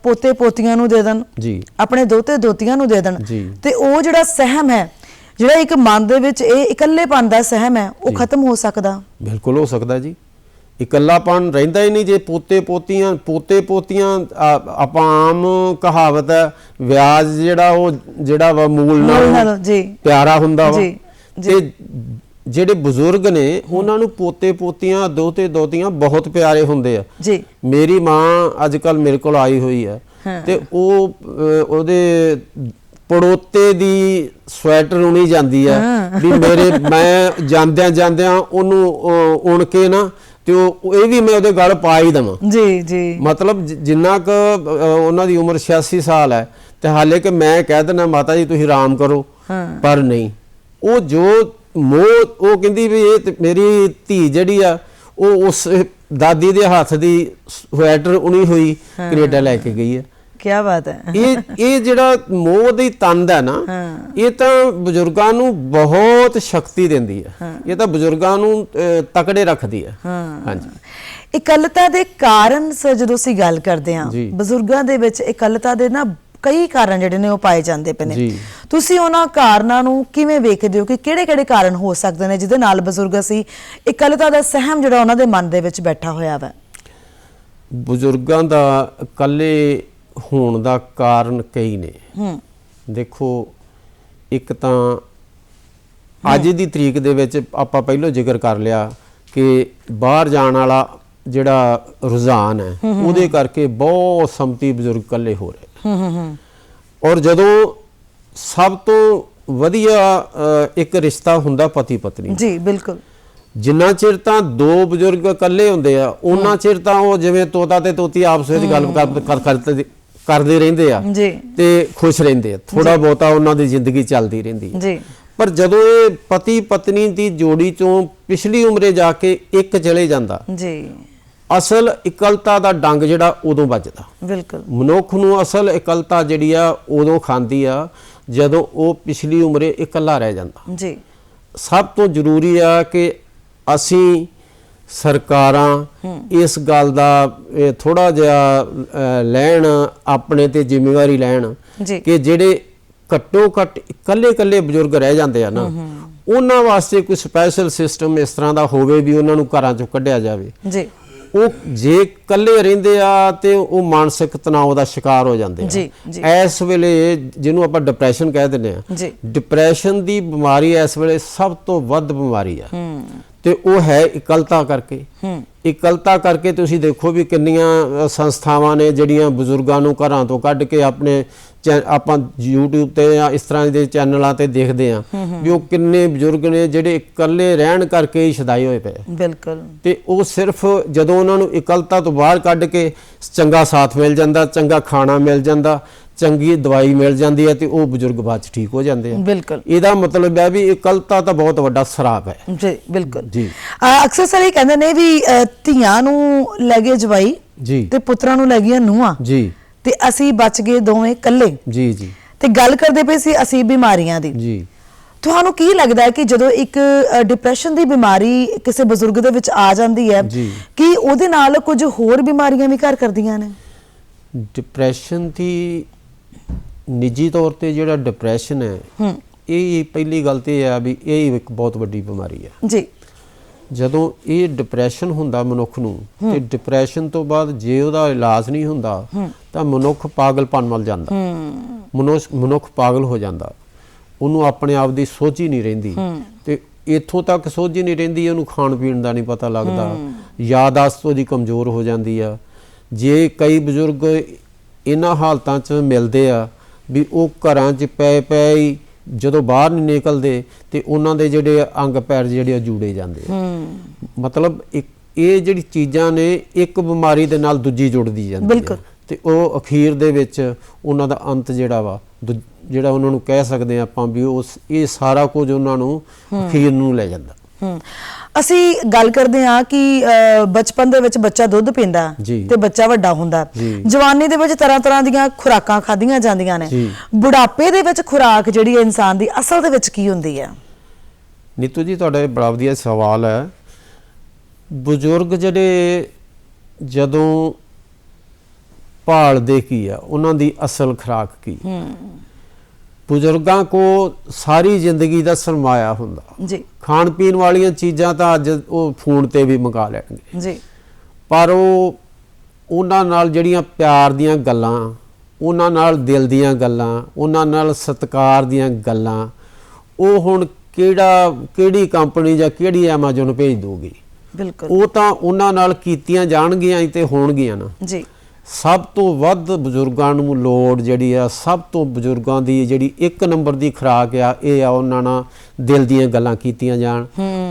ਪੋਤੇ ਪੋਤੀਆਂ ਨੂੰ ਦੇ ਦੇਣ ਜੀ ਆਪਣੇ ਦੋਤੇ ਦੋਤੀਆਂ ਨੂੰ ਦੇ ਦੇਣ। ਤੇ ਉਹ ਜਿਹੜਾ ਸਹਿਮ ਹੈ ਜਿਹੜਾ ਇੱਕ ਮਨ ਦੇ ਵਿੱਚ ਇਹ ਇਕੱਲੇਪਨ ਦਾ ਸਹਿਮ ਹੈ ਉਹ। ਖਤਮ ਹੋ ਸਕਦਾ ਬਿਲਕੁਲ ਹੋ ਸਕਦਾ ਜੀ ਇਕੱਲਾਪਨ ਰਹਿੰਦਾ ਹੀ ਨਹੀਂ ਜੇ ਪੋਤੇ ਪੋਤੀਆਂ ਪੋਤੇ ਪੋਤੀਆਂ ਆ- ਆਪਾਂ ਆਮ ਕਹਾਵਤ ਹੈ ਵਿਆਜ ਜਿਹੜਾ ਉਹ ਜਿਹੜਾ ਵਾ ਮੂਲ ਨਾਲੋਂ। ਪਿਆਰਾ ਹੁੰਦਾ ਵਾ। ਤੇ ਜਿਹੜੇ ਬਜ਼ੁਰਗ ਨੇ ਉਹਨਾਂ ਨੂੰ ਪੋਤੇ ਪੋਤੀਆਂ ਦੋਤੇ ਦੋਤੀਆਂ ਬਹੁਤ ਪਿਆਰੇ ਹੁੰਦੇ ਆ ਜੀ ਮੇਰੀ ਮਾਂ ਅੱਜ ਕੱਲ ਮੇਰੇ ਕੋਲ ਆਈ ਹੋਈ ਹੈ ਹਾਂ। ਤੇ ਉਹ ਉਹਦੇ ਪੜੋਤੇ ਦੀ ਸਵੈਟਰ ਉਣੀ ਜਾਂਦੀ ਹੈ ਵੀ ਮੇਰੇ ਮੈਂ ਜਾਂਦਿਆਂ ਜਾਂਦਿਆਂ ਉਹਨੂੰ ਉਣ ਕੇ ਨਾ ਤੇ ਉਹ ਇਹ ਵੀ ਮੈਂ ਉਹਦੇ ਗਲ ਪਾ ਹੀ ਦਵਾਂ। ਜੀ ਜੀ। ਮਤਲਬ ਜਿੰਨਾ ਕ ਉਹਨਾਂ ਦੀ ਉਮਰ 86 ਸਾਲ ਹੈ ਤੇ ਹਾਲੇ ਕਿ ਮੈਂ ਕਹਿ ਦਿੰਦਾ ਮਾਤਾ ਜੀ ਤੁਸੀਂ ਆਰਾਮ ਕਰੋ। ਪਰ ਨਹੀਂ। ਉਹ ਜੋ ਮੋਹ ਉਹ ਕਹਿੰਦੀ ਵੀ ਇਹ ਮੇਰੀ ਧੀ ਜਿਹੜੀ ਆ ਉਹ ਉਸ ਦਾਦੀ ਦੇ ਹੱਥ ਦੀ ਸਵੈਟਰ ਉਣੀ ਹੋਈ ਕੈਨੇਡਾ ਲੈ ਕੇ ਗਈ ਹੈ ਕੀ ਬਾਤ ਹੈ ਇਹ ਇਹ ਜਿਹੜਾ ਮੋਹ ਦੀ ਤੰਦ ਹੈ ਨਾ। ਇਹ ਤਾਂ ਬਜ਼ੁਰਗਾਂ ਨੂੰ ਬਹੁਤ ਸ਼ਕਤੀ ਦਿੰਦੀ ਹੈ ਇਹ ਤਾਂ ਬਜ਼ੁਰਗਾਂ ਨੂੰ ਤਕੜੇ ਰੱਖਦੀ ਹੈ। ਹਾਂਜੀ ਇਕੱਲਤਾ ਦੇ ਕਾਰਨ ਸਰ ਜਦੋਂ ਅਸੀਂ ਗੱਲ ਕਰਦੇ ਹਾਂ। ਬਜ਼ੁਰਗਾਂ ਦੇ ਵਿੱਚ ਇਕੱਲਤਾ ਦੇ ਨਾ ਕਈ ਕਾਰਨ ਜਿਹੜੇ ਨੇ ਉਹ ਪਾਏ ਜਾਂਦੇ ਪਏ ਨੇ। ਤੁਸੀਂ ਉਹਨਾਂ ਕਾਰਨਾਂ ਨੂੰ ਕਿਵੇਂ ਵੇਖਦੇ ਹੋ ਕਿ ਕਿਹੜੇ-ਕਿਹੜੇ ਕਾਰਨ ਹੋ ਸਕਦੇ ਨੇ ਜਿਹਦੇ ਨਾਲ ਬਜ਼ੁਰਗ ਅਸੀਂ ਇਕੱਲਤਾ ਦਾ ਸਹਿਮ ਜਿਹੜਾ ਉਹਨਾਂ ਦੇ ਮਨ ਦੇ ਵਿੱਚ ਬੈਠਾ ਹੋਇਆ ਵਾ ਬਜ਼ੁਰਗਾਂ ਦਾ ਇਕੱਲੇ ਹੋਣ ਦਾ ਕਾਰਨ ਕਈ ਨੇ। ਹੂੰ। ਦੇਖੋ ਇੱਕ ਤਾਂ ਅੱਜ ਦੀ ਤਰੀਕ ਦੇ ਵਿੱਚ ਆਪਾਂ ਪਹਿਲਾਂ ਜ਼ਿਕਰ ਕਰ ਲਿਆ ਕਿ ਬਾਹਰ ਜਾਣ ਵਾਲਾ ਜਿਹੜਾ ਰੁਝਾਨ ਹੈ ਉਹਦੇ ਕਰਕੇ ਬਹੁਤ ਸੰਮਤੀ ਬਜ਼ੁਰਗ ਇਕੱਲੇ ਹੋ ਰਹੇ। ਹੂੰ ਹੂੰ ਹੂੰ। ਔਰ ਜਦੋਂ ਸਭ ਤੋਂ ਵਧੀਆ ਇੱਕ ਰਿਸ਼ਤਾ ਹੁੰਦਾ ਪਤੀ ਪਤਨੀ ਜੀ ਬਿਲਕੁਲ। ਜਿੰਨਾ ਚਿਰ ਤਾਂ ਦੋ ਬਜ਼ੁਰਗ ਇਕੱਲੇ ਹੁੰਦੇ ਆ ਉਹਨਾਂ ਚਿਰ ਤਾਂ ਉਹ ਜਿਵੇਂ ਤੋਤਾ ਤੇ ਤੋਤੀ ਆਪਸ ਵਿੱਚ ਗੱਲ ਕਰ- ਕਰ- ਕਰਦੇ ਕਰਦੇ ਰਹਿੰਦੇ ਆ ਜੀ। ਤੇ ਖੁਸ਼ ਰਹਿੰਦੇ ਆ। ਥੋੜਾ ਬਹੁਤਾ ਉਹਨਾਂ ਦੀ ਜ਼ਿੰਦਗੀ ਚੱਲਦੀ ਰਹਿੰਦੀ ਹੈ ਜੀ। ਪਰ ਜਦੋਂ ਇਹ ਪਤੀ ਪਤਨੀ ਦੀ ਜੋੜੀ ਚੋਂ ਪਿਛਲੀ ਉਮਰੇ ਜਾ ਕੇ ਇੱਕ ਚਲੇ ਜਾਂਦਾ ਜੀ। ਅਸਲ ਇਕਲਤਾ ਦਾ ਡੰਗ ਜਿਹੜਾ ਉਦੋਂ ਵੱਜਦਾ। ਬਿਲਕੁਲ। ਮਨੁੱਖ ਨੂੰ ਅਸਲ ਇਕਲਤਾ ਜਿਹੜੀ ਆ ਉਦੋਂ ਖਾਂਦੀ ਆ ਜਦੋਂ ਉਹ ਪਿਛਲੀ ਉਮਰੇ ਇਕੱਲਾ ਰਹਿ ਜਾਂਦਾ। ਜੀ। ਸਭ ਤੋਂ ਜ਼ਰੂਰੀ ਆ ਕਿ ਅਸੀਂ ਸਰਕਾਰਾਂ ਇਸ ਗੱਲ ਦਾ ਥੋੜਾ ਜਿਹਾ ਲੈਣ ਆਪਣੇ ਤੇ ਜ਼ਿੰਮੇਵਾਰੀ ਲੈਣ। ਕਿ ਜਿਹੜੇ ਘੱਟੋ ਘੱਟ ਇਕੱਲੇ ਇਕੱਲੇ ਬਜ਼ੁਰਗ ਰਹਿ ਜਾਂਦੇ ਆ ਨਾ ਉਹਨਾਂ ਵਾਸਤੇ ਕੋਈ ਸਪੈਸ਼ਲ ਸਿਸਟਮ ਇਸ ਤਰ੍ਹਾਂ ਦਾ ਹੋਵੇ ਵੀ ਉਹਨਾਂ ਨੂੰ ਘਰਾਂ ਚੋਂ ਕੱਢਿਆ ਜਾਵੇ। ਜੀ। ਉਹ ਜੇ ਇਕੱਲੇ ਰਹਿੰਦੇ ਆ ਤੇ ਉਹ ਮਾਨਸਿਕ ਤਣਾਅ ਦਾ ਸ਼ਿਕਾਰ ਹੋ ਜਾਂਦੇ ਆ। ਇਸ ਵੇਲੇ ਜਿਹਨੂੰ ਆਪਾਂ ਡਿਪਰੈਸ਼ਨ ਕਹਿ ਦਿੰਦੇ ਆ। ਡਿਪਰੈਸ਼ਨ ਦੀ ਬਿਮਾਰੀ ਇਸ ਵੇਲੇ ਸਭ ਤੋਂ ਵੱਧ ਬਿਮਾਰੀ ਆ। ਤੇ ਉਹ ਹੈ ਇਕਲਤਾ ਕਰਕੇ। ਇਕਲਤਾ ਕਰਕੇ ਤੁਸੀਂ ਦੇਖੋ ਵੀ ਕਿੰਨੀਆਂ ਸੰਸਥਾਵਾਂ ਨੇ ਜਿਹੜੀਆਂ ਬਜ਼ੁਰਗਾਂ ਨੂੰ ਘਰਾਂ ਤੋਂ ਕੱਢ ਕੇ ਆਪਣੇ ਆਪਾਂ YouTube ਤੇ ਜਾਂ ਇਸ ਤਰ੍ਹਾਂ ਦੇ ਚੈਨਲਾਂ ਤੇ ਦੇਖਦੇ ਆ ਵੀ ਉਹ ਕਿੰਨੇ ਬਜ਼ੁਰਗ ਨੇ ਜਿਹੜੇ ਇਕੱਲੇ ਰਹਿਣ ਕਰਕੇ ਹੀ ਛਦਾਈ ਹੋਏ ਪਏ। ਬਿਲਕੁਲ। ਤੇ ਉਹ ਸਿਰਫ ਜਦੋਂ ਉਹਨਾਂ ਨੂੰ ਇਕਲਤਾ ਤੋਂ ਬਾਹਰ ਕੱਢ ਕੇ ਚੰਗਾ ਸਾਥ ਮਿਲ ਜਾਂਦਾ ਚੰਗਾ ਖਾਣਾ ਮਿਲ ਜਾਂਦਾ ਚੰਗੀ ਦਵਾਈ ਮਿਲ ਜਾਂਦੀ ਹੈ ਤੇ ਉਹ ਬਜ਼ੁਰਗ ਬਾਅਦ ਚ ਠੀਕ ਹੋ ਜਾਂਦੇ ਆ। ਬਿਲਕੁਲ। ਇਹਦਾ ਮਤਲਬ ਹੈ ਵੀ ਇਕਲਤਾ ਤਾਂ ਬਹੁਤ ਵੱਡਾ ਸਰਾਪ ਹੈ। ਜੀ ਬਿਲਕੁਲ। ਜੀ। ਅਕਸਰ ਸਾਰੇ ਕਹਿੰਦੇ ਨੇ ਵੀ ਧੀਆਂ ਨੂੰ ਲੈ ਗਏ ਜਵਾਈ ਜੀ। ਤੇ ਪੁੱਤਰਾਂ ਨੂੰ ਲੈ ਗਈਆਂ ਨੂੰਹਾਂ। ਜੀ। ਤੇ ਅਸੀਂ ਬਚ ਗਏ ਦੋਵੇਂ ਇਕੱਲੇ। ਜੀ ਜੀ। ਤੇ ਗੱਲ ਕਰਦੇ ਪਏ ਸੀ ਅਸੀਂ ਬਿਮਾਰੀਆਂ ਦੀ। ਜੀ। ਤੁਹਾਨੂੰ ਕੀ ਲੱਗਦਾ ਹੈ ਕਿ ਜਦੋਂ ਇੱਕ ਡਿਪਰੈਸ਼ਨ ਦੀ ਬਿਮਾਰੀ ਕਿਸੇ ਬਜ਼ੁਰਗ ਦੇ ਵਿੱਚ ਆ ਜਾਂਦੀ ਹੈ। ਕਿ ਉਹਦੇ ਨਾਲ ਕੁਝ ਹੋਰ ਬਿਮਾਰੀਆਂ ਵੀ ਘਰ ਕਰਦੀਆਂ ਨੇ? ਡਿਪਰੈਸ਼ਨ ਦੀ ਨਿੱਜੀ ਤੌਰ ਤੇ ਜਿਹੜਾ ਡਿਪਰੈਸ਼ਨ ਹੈ ਹੂੰ। ਇਹ ਪਹਿਲੀ ਗੱਲ ਤੇ ਇਹ ਆ ਵੀ ਇਹ ਇੱਕ ਬਹੁਤ ਵੱਡੀ ਬਿਮਾਰੀ ਹੈ। ਜੀ। ਜਦੋਂ ਇਹ ਡਿਪਰੈਸ਼ਨ ਹੁੰਦਾ ਮਨੁੱਖ ਨੂੰ ਤੇ ਡਿਪਰੈਸ਼ਨ ਤੋਂ ਬਾਅਦ ਜੇ ਉਹਦਾ ਇਲਾਜ ਨਹੀਂ ਹੁੰਦਾ ਤਾਂ ਮਨੁੱਖ ਪਾਗਲਪਨ ਵੱਲ ਜਾਂਦਾ। ਮਨੁੱਖ ਮਨੁੱਖ ਪਾਗਲ ਹੋ ਜਾਂਦਾ। ਉਹਨੂੰ ਆਪਣੇ ਆਪ ਦੀ ਸੋਚ ਹੀ ਨਹੀਂ ਰਹਿੰਦੀ। ਤੇ ਇੱਥੋਂ ਤੱਕ ਸੋਚ ਹੀ ਨਹੀਂ ਰਹਿੰਦੀ ਉਹਨੂੰ ਖਾਣ ਪੀਣ ਦਾ ਨਹੀਂ ਪਤਾ ਲੱਗਦਾ। ਯਾਦਾਸ਼ਤ ਉਹਦੀ ਕਮਜ਼ੋਰ ਹੋ ਜਾਂਦੀ ਆ। ਜੇ ਕਈ ਬਜ਼ੁਰਗ ਇਹਨਾਂ ਹਾਲਤਾਂ 'ਚ ਮਿਲਦੇ ਆ ਵੀ ਉਹ ਘਰਾਂ 'ਚ ਪਏ ਪਏ ਜਦੋਂ ਬਾਹਰ ਨਹੀਂ ਨਿਕਲਦੇ ਤੇ ਉਹਨਾਂ ਦੇ ਜਿਹੜੇ ਅੰਗ ਪੈਰ ਜਿਹੜੇ ਜੂੜੇ ਜਾਂਦੇ ਆ। ਮਤਲਬ ਇੱਕ ਇਹ ਜਿਹੜੀ ਚੀਜ਼ਾਂ ਨੇ ਇੱਕ ਬਿਮਾਰੀ ਦੇ ਨਾਲ ਦੂਜੀ ਜੁੜਦੀ ਜਾਂਦੀ ਬਿਲਕੁਲ। ਹੈ ਤੇ ਉਹ ਅਖੀਰ ਦੇ ਵਿੱਚ ਉਹਨਾਂ ਦਾ ਅੰਤ ਜਿਹੜਾ ਵਾ ਜਿਹੜਾ ਉਹਨਾਂ ਨੂੰ ਕਹਿ ਸਕਦੇ ਆ ਆਪਾਂ ਵੀ ਉਸ ਇਹ ਸਾਰਾ ਕੁਝ ਉਹਨਾਂ ਨੂੰ ਅਖੀਰ ਨੂੰ ਲੈ ਜਾਂਦਾ। ਅਸੀਂ ਗੱਲ ਕਰਦੇ ਹਾਂ ਕਿ ਬਚਪਨ ਦੇ ਵਿੱਚ ਬੱਚਾ ਦੁੱਧ ਪੀਂਦਾ। ਤੇ ਬੱਚਾ ਵੱਡਾ ਹੁੰਦਾ। ਜਵਾਨੀ ਦੇ ਵਿੱਚ ਤਰ੍ਹਾਂ ਤਰ੍ਹਾਂ ਦੀਆਂ ਖੁਰਾਕਾਂ ਖਾਧੀਆਂ ਜਾਂਦੀਆਂ ਨੇ। ਬੁਢਾਪੇ ਦੇ ਵਿੱਚ ਖੁਰਾਕ ਜਿਹੜੀ ਇਨਸਾਨ ਦੀ ਅਸਲ ਦੇ ਵਿੱਚ ਕੀ ਹੁੰਦੀ ਹੈ? ਨੀਤੂ ਜੀ ਤੁਹਾਡਾ ਬੜਾ ਵਧੀਆ ਸਵਾਲ ਹੈ। ਬਜ਼ੁਰਗ ਜਿਹੜੇ ਜਦੋਂ ਭਾਲਦੇ ਕੀ ਆ ਉਹਨਾਂ ਦੀ ਅਸਲ ਖੁਰਾਕ ਕੀ ਬਜ਼ੁਰਗਾਂ ਕੋ ਸਾਰੀ ਜ਼ਿੰਦਗੀ ਦਾ ਸਰਮਾਇਆ ਹੁੰਦਾ। ਜੀ। ਖਾਣ ਪੀਣ ਵਾਲੀਆਂ ਚੀਜ਼ਾਂ ਤਾਂ ਅੱਜ ਉਹ ਫੋਨ ਤੇ ਵੀ ਮੰਗਾ ਲੈਣਗੇ। ਜੀ। ਪਰ ਉਹ ਉਹਨਾਂ ਨਾਲ ਜਿਹੜੀਆਂ ਪਿਆਰ ਦੀਆਂ ਗੱਲਾਂ ਉਹਨਾਂ ਨਾਲ ਦਿਲ ਦੀਆਂ ਗੱਲਾਂ ਉਹਨਾਂ ਨਾਲ ਸਤਿਕਾਰ ਦੀਆਂ ਗੱਲਾਂ ਉਹ ਹੁਣ ਕਿਹੜਾ ਕਿਹੜੀ ਕੰਪਨੀ ਜਾਂ ਕਿਹੜੀ ਐਮਾਜ਼ੋਨ ਭੇਜ ਦੂਗੀ ਬਿਲਕੁਲ। ਉਹ ਤਾਂ ਉਹਨਾਂ ਨਾਲ ਕੀਤੀਆਂ ਜਾਣਗੀਆਂ ਤੇ ਹੋਣਗੀਆਂ ਨਾ। ਜੀ। ਸਭ ਤੋਂ ਵੱਧ ਬਜ਼ੁਰਗਾਂ ਨੂੰ ਲੋੜ ਜਿਹੜੀ ਆ ਸਭ ਤੋਂ ਬਜ਼ੁਰਗਾਂ ਦੀ ਜਿਹੜੀ ਇੱਕ ਨੰਬਰ ਦੀ ਖੁਰਾਕ ਆ ਇਹ ਆ ਉਹਨਾਂ ਨਾਲ ਦਿਲ ਦੀਆਂ ਗੱਲਾਂ ਕੀਤੀਆਂ ਜਾਣ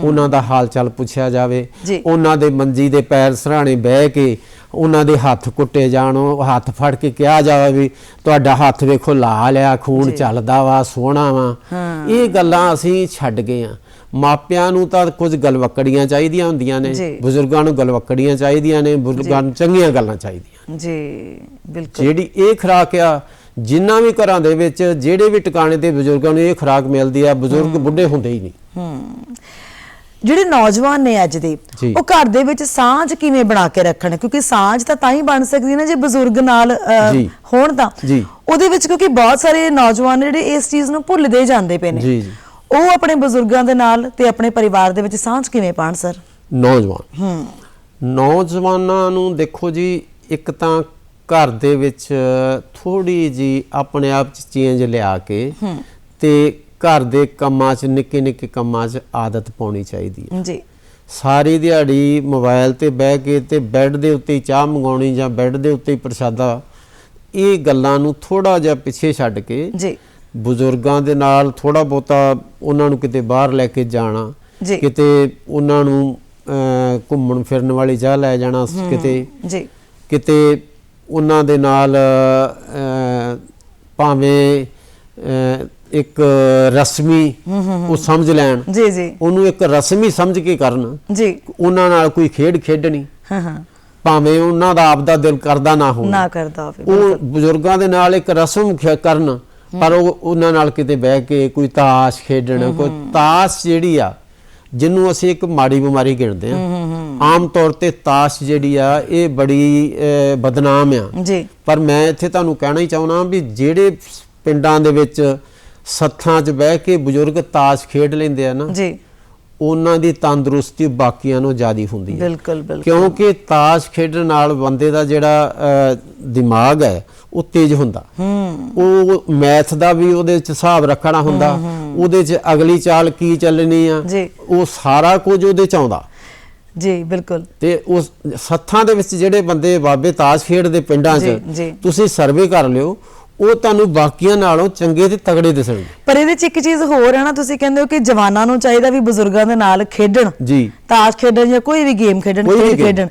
ਉਹਨਾਂ ਦਾ ਹਾਲ ਚਾਲ ਪੁੱਛਿਆ ਜਾਵੇ। ਉਹਨਾਂ ਦੇ ਮੰਜੀ ਦੇ ਪੈਰ ਸਰਾਣੇ ਬਹਿ ਕੇ ਉਹਨਾਂ ਦੇ ਹੱਥ ਕੁੱਟੇ ਜਾਣ ਉਹ ਹੱਥ ਫੜ ਕੇ ਕਿਹਾ ਜਾਵੇ ਵੀ ਤੁਹਾਡਾ ਹੱਥ ਵੇਖੋ ਲਾਲ ਆ ਖੂਨ ਚੱਲਦਾ ਵਾ ਸੋਹਣਾ ਵਾ। ਇਹ ਗੱਲਾਂ ਅਸੀਂ ਛੱਡ ਗਏ ਆ। ਮਾਪਿਆਂ ਨੂੰ ਤਾਂ ਕੁਝ ਗਲਵੱਕੜੀਆਂ ਚਾਹੀਦੀਆਂ ਹੁੰਦੀਆਂ ਨੇ। ਬਜ਼ੁਰਗਾਂ ਨੂੰ ਗਲਵੱਕੜੀਆਂ ਚਾਹੀਦੀਆਂ ਨੇ ਬਜ਼ੁਰਗਾਂ ਨੂੰ ਚੰਗੀਆਂ ਗੱਲਾਂ ਚਾਹੀਦੀਆਂ ਜੀ ਬਿਲਕੁਲ। ਜਿਹੜੀ ਇਹ ਖੁਰਾਕ ਆ ਜਿੰਨਾ ਵੀ ਘਰਾਂ ਦੇ ਵਿੱਚ ਜਿਹੜੇ ਵੀ ਟਿਕਾਣੇ ਤੇ ਬਜ਼ੁਰਗਾਂ ਨੂੰ ਇਹ ਖੁਰਾਕ ਮਿਲਦੀ ਆ ਬਜ਼ੁਰਗ ਬੁੱਢੇ ਹੁੰਦੇ ਹੀ ਨਹੀਂ। ਹੂੰ। ਜਿਹੜੇ ਨੌਜਵਾਨ ਨੇ ਅੱਜ ਦੇ। ਉਹ ਘਰ ਦੇ ਵਿੱਚ ਸਾਂਝ ਕਿਵੇਂ ਬਣਾ ਕੇ ਰੱਖਣ? ਕਿਉਂਕਿ ਸਾਂਝ ਤਾਂ ਤਾਂ ਹੀ ਬਣ ਸਕਦੀ ਨਾ ਜੇ ਬਜ਼ੁਰਗ ਨਾਲ। ਹੋਣ ਤਾਂ। ਉਹਦੇ ਵਿੱਚ ਕਿਉਂਕਿ ਬਹੁਤ ਸਾਰੇ ਨੌਜਵਾਨ ਜਿਹੜੇ ਇਸ ਚੀਜ਼ ਨੂੰ ਭੁੱਲਦੇ ਜਾਂਦੇ ਪਏ ਨੇ। ਜੀ, ਜੀ। ਉਹ ਆਪਣੇ ਬਜ਼ੁਰਗਾਂ ਦੇ ਨਾਲ ਤੇ ਆਪਣੇ ਪਰਿਵਾਰ ਦੇ ਵਿੱਚ ਸਾਂਝ ਕਿਵੇਂ ਪਾਣ ਸਰ? ਨੌਜਵਾਨ। ਹੂੰ। ਨੌਜਵਾਨਾਂ ਨੂੰ ਦੇਖੋ ਜੀ ਇੱਕ ਤਾਂ ਘਰ ਦੇ ਵਿੱਚ ਥੋੜੀ ਜੀ ਆਪਣੇ ਆਪ ਚ ਚੇਂਜ ਲਿਆ ਕੇ ਤੇ ਘਰ ਦੇ ਕੰਮਾਂ 'ਚ ਨਿੱਕੇ ਨਿੱਕੇ ਕੰਮਾਂ 'ਚ ਆਦਤ ਪਾਉਣੀ ਚਾਹੀਦੀ ਹੈ। ਜੀ। ਸਾਰੀ ਦਿਹਾੜੀ ਮੋਬਾਈਲ ਤੇ ਬਹਿ ਕੇ ਤੇ ਬੈੱਡ ਦੇ ਉੱਤੇ ਚਾਹ ਮੰਗਾਉਣੀ ਜਾਂ ਬੈੱਡ ਦੇ ਉੱਤੇ ਪ੍ਰਸ਼ਾਦਾ ਇਹ ਗੱਲਾਂ ਨੂੰ ਥੋੜਾ ਜਿਹਾ ਪਿੱਛੇ ਛੱਡ ਕੇ ਜੀ। ਬਜ਼ੁਰਗਾਂ ਦੇ ਨਾਲ ਥੋੜਾ ਬਹੁਤਾ ਉਹਨਾਂ ਨੂੰ ਕਿਤੇ ਬਾਹਰ ਲੈ ਕੇ ਜਾਣਾ। ਕਿਤੇ ਉਹਨਾਂ ਨੂੰ ਘੁੰਮਣ ਫਿਰਨ ਵਾਲੀ ਜਗ੍ਹਾ ਲੈ ਜਾਣਾ ਕਿਤੇ। ਜੀ। ਕਿਤੇ ਉਹਨਾਂ ਦੇ ਨਾਲ ਭਾਵੇਂ ਇੱਕ ਰਸਮੀ ਉਹ ਸਮਝ ਲੈਣ। ਜੀ ਜੀ। ਉਹਨੂੰ ਇੱਕ ਰਸਮੀ ਸਮਝ ਕੇ ਕਰਨ। ਜੀ। ਉਹਨਾਂ ਨਾਲ ਕੋਈ ਖੇਡ ਖੇਡਣੀ। ਹਾਂ ਹਾਂ। ਭਾਵੇਂ ਉਹਨਾਂ ਦਾ ਆਪਦਾ ਦਿਲ ਕਰਦਾ ਨਾ ਹੋਵੇ। ਨਾ ਕਰਦਾ ਹੋਵੇ ਉਹ ਬਜ਼ੁਰਗਾਂ ਦੇ ਨਾਲ ਇੱਕ ਰਸਮ ਕਰਨ ਪਰ ਉਹ ਉਹਨਾਂ ਨਾਲ ਕਿਤੇ ਬਹਿ ਕੇ ਕੋਈ ਤਾਸ਼ ਖੇਡਣ ਕੋਈ ਤਾਸ਼ ਜਿਹੜੀ ਆ ਜਿਹਨੂੰ ਅਸੀਂ ਇੱਕ ਮਾੜੀ ਬਿਮਾਰੀ ਗਿਣਦੇ ਆ ਆਮ ਤੌਰ ਤੇ ਤਾਸ਼ ਜਿਹੜੀ ਆ ਇਹ ਬੜੀ ਬਦਨਾਮ ਆ। ਜੀ। ਪਰ ਮੈਂ ਇੱਥੇ ਤੁਹਾਨੂੰ ਕਹਿਣਾ ਹੀ ਚਾਹੁੰਦਾ ਵੀ ਜਿਹੜੇ ਪਿੰਡਾਂ ਦੇ ਵਿੱਚ ਸੱਥਾਂ 'ਚ ਬਹਿ ਕੇ ਬਜ਼ੁਰਗ ਤਾਸ਼ ਖੇਡ ਲੈਂਦੇ ਆ ਨਾ ਜੀ। ਉਹਨਾਂ ਦੀ ਤੰਦਰੁਸਤੀ ਬਾਕੀਆਂ ਨਾਲੋਂ ਜ਼ਿਆਦੀ ਹੁੰਦੀ ਹੈ ਬਿਲਕੁਲ ਬਿਲਕੁਲ। ਕਿਉਂਕਿ ਤਾਸ਼ ਖੇਡਣ ਨਾਲ ਬੰਦੇ ਦਾ ਜਿਹੜਾ ਦਿਮਾਗ ਹੈ ਉਹ ਤੇਜ਼ ਹੁੰਦਾ। ਉਹ ਮੈਥ ਦਾ ਵੀ ਉਹਦੇ ਵਿੱਚ ਹਿਸਾਬ ਰੱਖਣਾ ਹੁੰਦਾ। ਉਹਦੇ 'ਚ ਅਗਲੀ ਚਾਲ ਕੀ ਚੱਲਣੀ ਆ। ਉਹ ਸਾਰਾ ਕੁਝ ਉਹਦੇ 'ਚ ਆਉਂਦਾ। ਜੀ ਬਿਲਕੁਲ। ਤੇ ਉਸ ਸੱਥਾਂ ਦੇ ਵਿੱਚ ਜਿਹੜੇ ਬੰਦੇ ਬਾਬੇ ਤਾਸ਼ ਖੇਡਦੇ ਪਿੰਡਾਂ 'ਚ। ਤੁਸੀਂ ਸਰਵੇ ਕਰ ਲਿਓ ਉਹ ਤੁਹਾਨੂੰ ਬਾਕੀਆਂ ਨਾਲੋਂ ਚੰਗੇ ਤੇ ਤਗੜੇ ਦਿਸਣਗੇ। ਪਰ ਇਹਦੇ ਚ ਇੱਕ ਚੀਜ਼ ਹੋਰ ਹੈ ਨਾ ਤੁਸੀਂ ਕਹਿੰਦੇ ਹੋ ਕਿ ਜਵਾਨਾਂ ਨੂੰ ਚਾਹੀਦਾ ਵੀ ਬਜ਼ੁਰਗਾਂ ਦੇ ਨਾਲ ਖੇਡਣ। ਜੀ। ਤਾਸ਼ ਖੇਡਣ ਜਾਂ ਕੋਈ ਵੀ ਗੇਮ ਖੇਡਣ ਖੇਡ ਖੇਡਣ।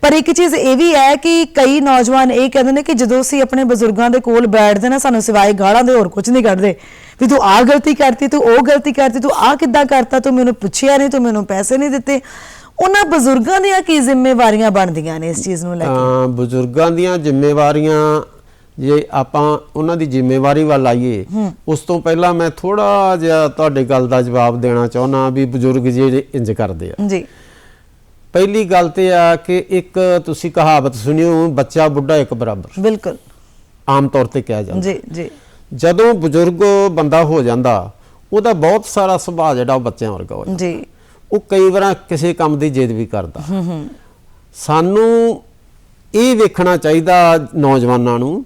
ਪਰ ਇੱਕ ਚੀਜ਼ ਇਹ ਵੀ ਹੈ ਕਿ ਕਈ ਨੌਜਵਾਨ ਇਹ ਕਹਿੰਦੇ ਨੇ ਕਿ ਜਦੋਂ ਅਸੀਂ ਆਪਣੇ ਬਜ਼ੁਰਗਾਂ ਦੇ ਕੋਲ ਬੈਠਦੇ ਨਾ ਸਾਨੂੰ ਸਿਵਾਏ ਗਾਲਾਂ ਦੇ ਹੋਰ ਕੁਝ ਨਹੀਂ ਕੱਢਦੇ। ਵੀ ਤੂੰ ਆਹ ਗਲਤੀ ਕਰਤੀ ਤੂੰ ਉਹ ਗਲਤੀ ਕਰਤੀ ਤੂੰ ਆਹ ਕਿੱਦਾਂ ਕਰਤਾ ਤੂੰ ਮੈਨੂੰ ਪੁੱਛਿਆ ਨਹੀਂ ਤੂੰ ਮੈਨੂੰ ਪੈਸੇ ਨਹੀਂ ਦਿੱਤੇ। ਉਹਨਾਂ ਬਜ਼ੁਰਗਾਂ ਦੀਆਂ ਕੀ ਜ਼ਿੰਮੇਵਾਰੀਆਂ ਬਣਦੀਆਂ ਨੇ ਇਸ ਚੀਜ਼ ਨੂੰ ਲੈ ਕੇ? ਤਾਂ ਬਜ਼ੁਰਗਾਂ ਦੀਆਂ ਜ਼ਿੰਮੇਵਾਰੀਆਂ ਜੇ ਆਪਾਂ ਉਹਨਾਂ ਦੀ ਜ਼ਿੰਮੇਵਾਰੀ ਵੱਲ ਆਈਏ ਉਸ ਤੋਂ ਪਹਿਲਾਂ ਮੈਂ ਥੋੜਾ ਜਿਹਾ ਤੁਹਾਡੇ ਗੱਲ ਦਾ ਜਵਾਬ ਦੇਣਾ ਚਾਹੁੰਦਾ ਵੀ ਬਜ਼ੁਰਗ ਜਿਹੜੇ ਇੰਜ ਕਰਦੇ ਆ। ਜੀ। ਪਹਿਲੀ ਗੱਲ ਤੇ ਆ ਕਿ ਇੱਕ ਤੁਸੀਂ ਕਹਾਵਤ ਸੁਣਿਓ ਬੱਚਾ ਬੁੱਢਾ ਇੱਕ ਬਰਾਬਰ। ਬਿਲਕੁਲ। ਆਮ ਤੌਰ ਤੇ ਕਿਹਾ ਜਾਂਦਾ। ਜੀ ਜੀ। ਜਦੋਂ ਬਜ਼ੁਰਗ ਬੰਦਾ ਹੋ ਜਾਂਦਾ ਉਹਦਾ ਬਹੁਤ ਸਾਰਾ ਸੁਭਾਅ ਜਿਹੜਾ ਉਹ ਬੱਚਿਆਂ ਵਰਗਾ ਹੋ ਜਾਂਦਾ। ਜੀ। ਉਹ ਕਈ ਵਾਰ ਕਿਸੇ ਕੰਮ ਦੀ ਜਿੱਦ ਵੀ ਕਰਦਾ। ਸਾਨੂੰ ਇਹ ਵੇਖਣਾ ਚਾਹੀਦਾ ਨੌਜਵਾਨਾਂ ਨੂੰ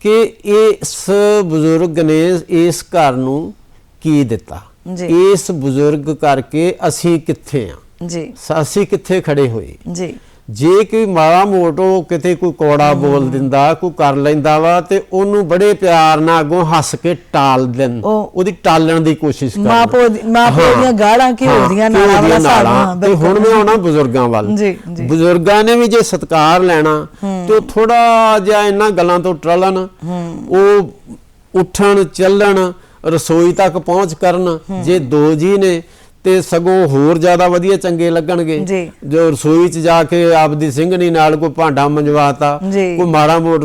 ਕਿ ਇਸ ਬਜ਼ੁਰਗ ਨੇ ਇਸ ਘਰ ਨੂੰ ਕੀ ਦਿੱਤਾ। ਇਸ ਬਜ਼ੁਰਗ ਕਰਕੇ ਅਸੀਂ ਕਿੱਥੇ ਆ? ਜੀ। ਅਸੀਂ ਕਿੱਥੇ ਖੜੇ ਹੋਏ? ਜੀ। ਜੇ ਕੋਈ ਮਾੜਾ ਮੋਟੋ ਕਿਤੇ ਕੋਈ ਕੋੜਾ ਬੋਲ ਦਿੰਦਾ ਕੋਈ ਕਰ ਲੈਂਦਾ ਵਾ ਤੇ ਉਹਨੂੰ ਬੜੇ ਪਿਆਰ ਨਾਲ ਅੱਗੋਂ ਹੱਸ ਕੇ ਟਾਲ ਦੇਣ। ਉਹ- ਉਹਦੀ ਟਾਲਣ ਦੀ ਕੋਸ਼ਿਸ਼ ਕਰਨ। ਮਾਂ ਪਿਓ ਮਾਂ ਦੀਆਂ ਗਾਲਾਂ ਘਿਓ ਹਾਂ, ਦੀਆਂ ਘਿਓ ਨਾਲਾਂ ਵਾਲਾ। ਹਾਂ, ਤੇ ਹੁਣ ਮੈਂ ਆਉਣਾ ਬਜ਼ੁਰਗਾਂ ਵੱਲ। ਬਜ਼ੁਰਗਾਂ ਨੇ ਵੀ ਜੇ ਸਤਕਾਰ ਲੈਣਾ ਤੇ ਉਹ ਥੋੜਾ ਜਿਹਾ ਇਹਨਾਂ ਗੱਲਾਂ ਤੋਂ ਟਰਲਣ ਉਹ ਉੱਠਣ ਚੱਲਣ ਰਸੋਈ ਤੱਕ ਪਹੁੰਚ ਕਰਨ। ਜੇ ਦੋ ਜੀ ਨੇ ਤੇ ਸਗੋਂ ਹੋਰ ਜ਼ਿਆਦਾ ਵਧੀਆ ਚੰਗੇ ਲੱਗਣਗੇ ਜੀ। ਰਸੋਈ 'ਚ ਜਾ ਕੇ ਆਪਦੀ ਸਿੰਘਣੀ ਨਾਲ ਕੋਈ ਭਾਂਡਾ ਮੰਜਵਾਤਾ। ਕੋਈ ਮਾੜਾ ਮੋੜ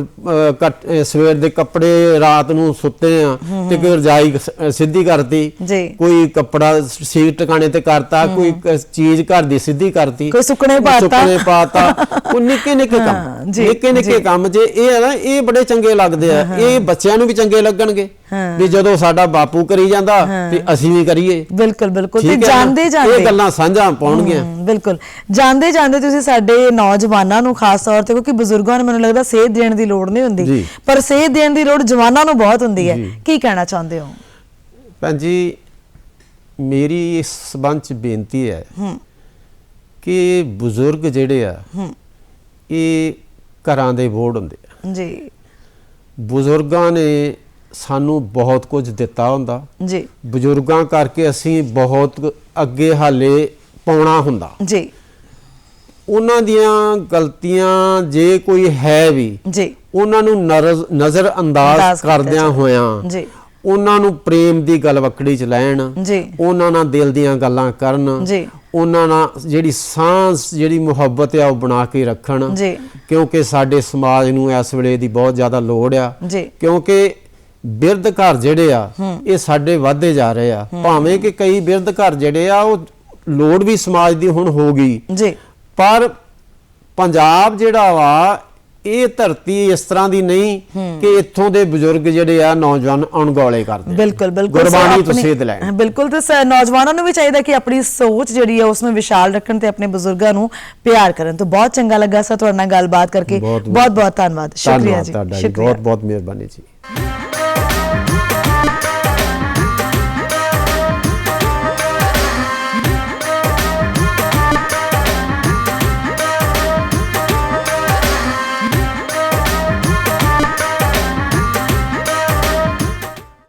ਸਵੇਰ ਦੇ ਕੱਪੜੇ ਰਾਤ ਨੂੰ ਸੁੱਤੇ ਆ ਤੇ ਕੋਈ ਰਜਾਈ ਸਿੱਧੀ ਕਰਤੀ। ਕੋਈ ਕੱਪੜਾ ਸੀਟ ਟਿਕਾਣੇ ਤੇ ਕਰਤਾ ਕੋਈ ਚੀਜ਼ ਘਰ ਦੀ ਸਿੱਧੀ ਕਰਤੀ ਕੋਈ ਸੁੱਕਣੇ ਪਾਤਾ। ਸੁੱਕਣੇ ਪਾਤਾ ਉਹ ਨਿੱਕੇ ਨਿੱਕੇ ਕੰਮ ਨਿੱਕੇ ਨਿੱਕੇ ਕੰਮ ਜੇ ਇਹ ਹੈ ਨਾ ਇਹ ਬੜੇ ਚੰਗੇ ਲੱਗਦੇ ਆ ਇਹ ਬੱਚਿਆਂ ਨੂੰ ਵੀ ਚੰਗੇ ਲੱਗਣਗੇ। ਵੀ ਜਦੋਂ ਸਾਡਾ ਬਾਪੂ ਕਰੀ ਜਾਂਦਾ ਤੇ ਅਸੀਂ ਵੀ ਕਰੀਏ। ਬਿਲਕੁਲ ਬਿਲਕੁਲ। ਤੇ? ਜਾਣਦੇ ਜਾਂਦੇ ਇਹ ਗੱਲਾਂ ਸਾਂਝਾਂ ਪਾਉਣਗੀਆਂ। ਬਿਲਕੁਲ। ਜਾਂਦੇ ਜਾਂਦੇ ਤੁਸੀਂ ਸਾਡੇ ਨੌਜਵਾਨਾਂ ਨੂੰ ਖਾਸ ਤੌਰ ਤੇ ਕਿਉਂਕਿ ਬਜ਼ੁਰਗਾਂ ਨੂੰ ਮੈਨੂੰ ਲੱਗਦਾ ਸੇਧ ਦੇਣ ਦੀ ਲੋੜ ਨਹੀਂ ਹੁੰਦੀ। ਪਰ ਸੇਧ ਦੇਣ ਦੀ ਲੋੜ ਜਵਾਨਾਂ ਨੂੰ ਬਹੁਤ ਹੁੰਦੀ ਹੈ। ਕੀ ਕਹਿਣਾ ਚਾਹੁੰਦੇ ਹੋ? ਭੈਣ ਜੀ ਮੇਰੀ ਇਸ ਸਬੰਧ ਚ ਬੇਨਤੀ ਹੈ ਹੂੰ। ਕਿ ਬਜ਼ੁਰਗ ਜਿਹੜੇ ਆ ਇਹ ਘਰਾਂ ਦੇ ਬੋਰਡ ਹੁੰਦੇ ਆ। ਜੀ। ਬਜ਼ੁਰਗਾਂ ਨੇ ਸਾਨੂੰ ਬਹੁਤ ਕੁਝ ਦਿੱਤਾ ਹੁੰਦਾ। ਜੀ। ਬਜ਼ੁਰਗਾਂ ਕਰਕੇ ਅਸੀਂ ਬਹੁਤ ਅੱਗੇ ਹਾਲੇ ਪਾਉਣਾ ਹੁੰਦਾ। ਜੀ। ਉਹਨਾਂ ਦੀਆਂ ਗਲਤੀਆਂ ਜੇ ਕੋਈ ਹੈ ਵੀ ਜੀ। ਉਹਨਾਂ ਨੂੰ ਨਜ਼ਰ ਅੰਦਾਜ਼ ਕਰਦਿਆਂ। ਹੋਇਆਂ ਜੀ। ਉਹਨਾਂ ਨੂੰ ਪ੍ਰੇਮ ਦੀ ਗਲਵਕੜੀ ਚ ਲੈਣ ਜੀ। ਉਹਨਾਂ ਨਾਲ ਦਿਲ ਦੀਆਂ ਗੱਲਾਂ ਕਰਨ ਜੀ। ਉਹਨਾਂ ਨਾਲ ਜਿਹੜੀ ਸਾਂਸ ਜਿਹੜੀ ਮੁਹੱਬਤ ਆ ਉਹ ਬਣਾ ਕੇ ਰੱਖਣ। ਜੀ। ਕਿਉਂਕਿ ਸਾਡੇ ਸਮਾਜ ਨੂੰ ਇਸ ਵੇਲੇ ਦੀ ਬਹੁਤ ਜ਼ਿਆਦਾ ਲੋੜ ਆ। ਜੀ। ਕਿਉਂਕਿ ਬਿਰਧ ਘਰ ਜਿਹੜੇ ਆ ਇਹ ਸਾਡੇ ਵਾਧੇ ਜਾ ਰਹੇ ਆ। ਭਾਵੇਂ ਕਿ ਕਈ ਬਿਰਧ ਘਰ ਜਿਹੜੇ ਆ ਉਹ ਲੋੜ ਵੀ ਸਮਾਜ ਦੀ ਹੁਣ ਹੋ ਗਈ। ਜੀ। ਪਰ ਪੰਜਾਬ ਜਿਹੜਾ ਵਾ ਇਹ ਧਰਤੀ ਇਸ ਤਰ੍ਹਾਂ ਦੀ ਨਹੀਂ ਕਿ ਇੱਥੋਂ ਦੇ ਬਜ਼ੁਰਗ ਜਿਹੜੇ ਆ ਨੌਜਵਾਨ ਅਣਗੌਲੇ ਕਰਦੇ ਆ। ਬਿਲਕੁਲ ਬਿਲਕੁਲ। ਗੁਰਬਾਣੀ ਤੋਂ ਆਪਣੀ- ਸੇਧ ਲੈਣ। ਬਿਲਕੁਲ ਤੇ ਨੌਜਵਾਨਾਂ ਨੂੰ ਵੀ ਚਾਹੀਦਾ ਕਿ ਆਪਣੀ ਸੋਚ ਜਿਹੜੀ ਹੈ ਉਸ ਨੂੰ ਵਿਸ਼ਾਲ ਰੱਖਣ ਤੇ ਆਪਣੇ ਬਜ਼ੁਰਗਾਂ ਨੂੰ ਪਿਆਰ ਕਰਨ ਤੋਂ। ਬਹੁਤ ਚੰਗਾ ਲੱਗਾ ਸਰ ਤੁਹਾਡੇ ਨਾਲ ਗੱਲਬਾਤ ਕਰਕੇ। ਬਹੁਤ- ਬਹੁਤ ਧੰਨਵਾਦ। ਸ਼ੁਕਰੀਆ ਜੀ ਬਹੁਤ ਬਹੁਤ ਮਿਹਰਬਾਨੀ ਜੀ।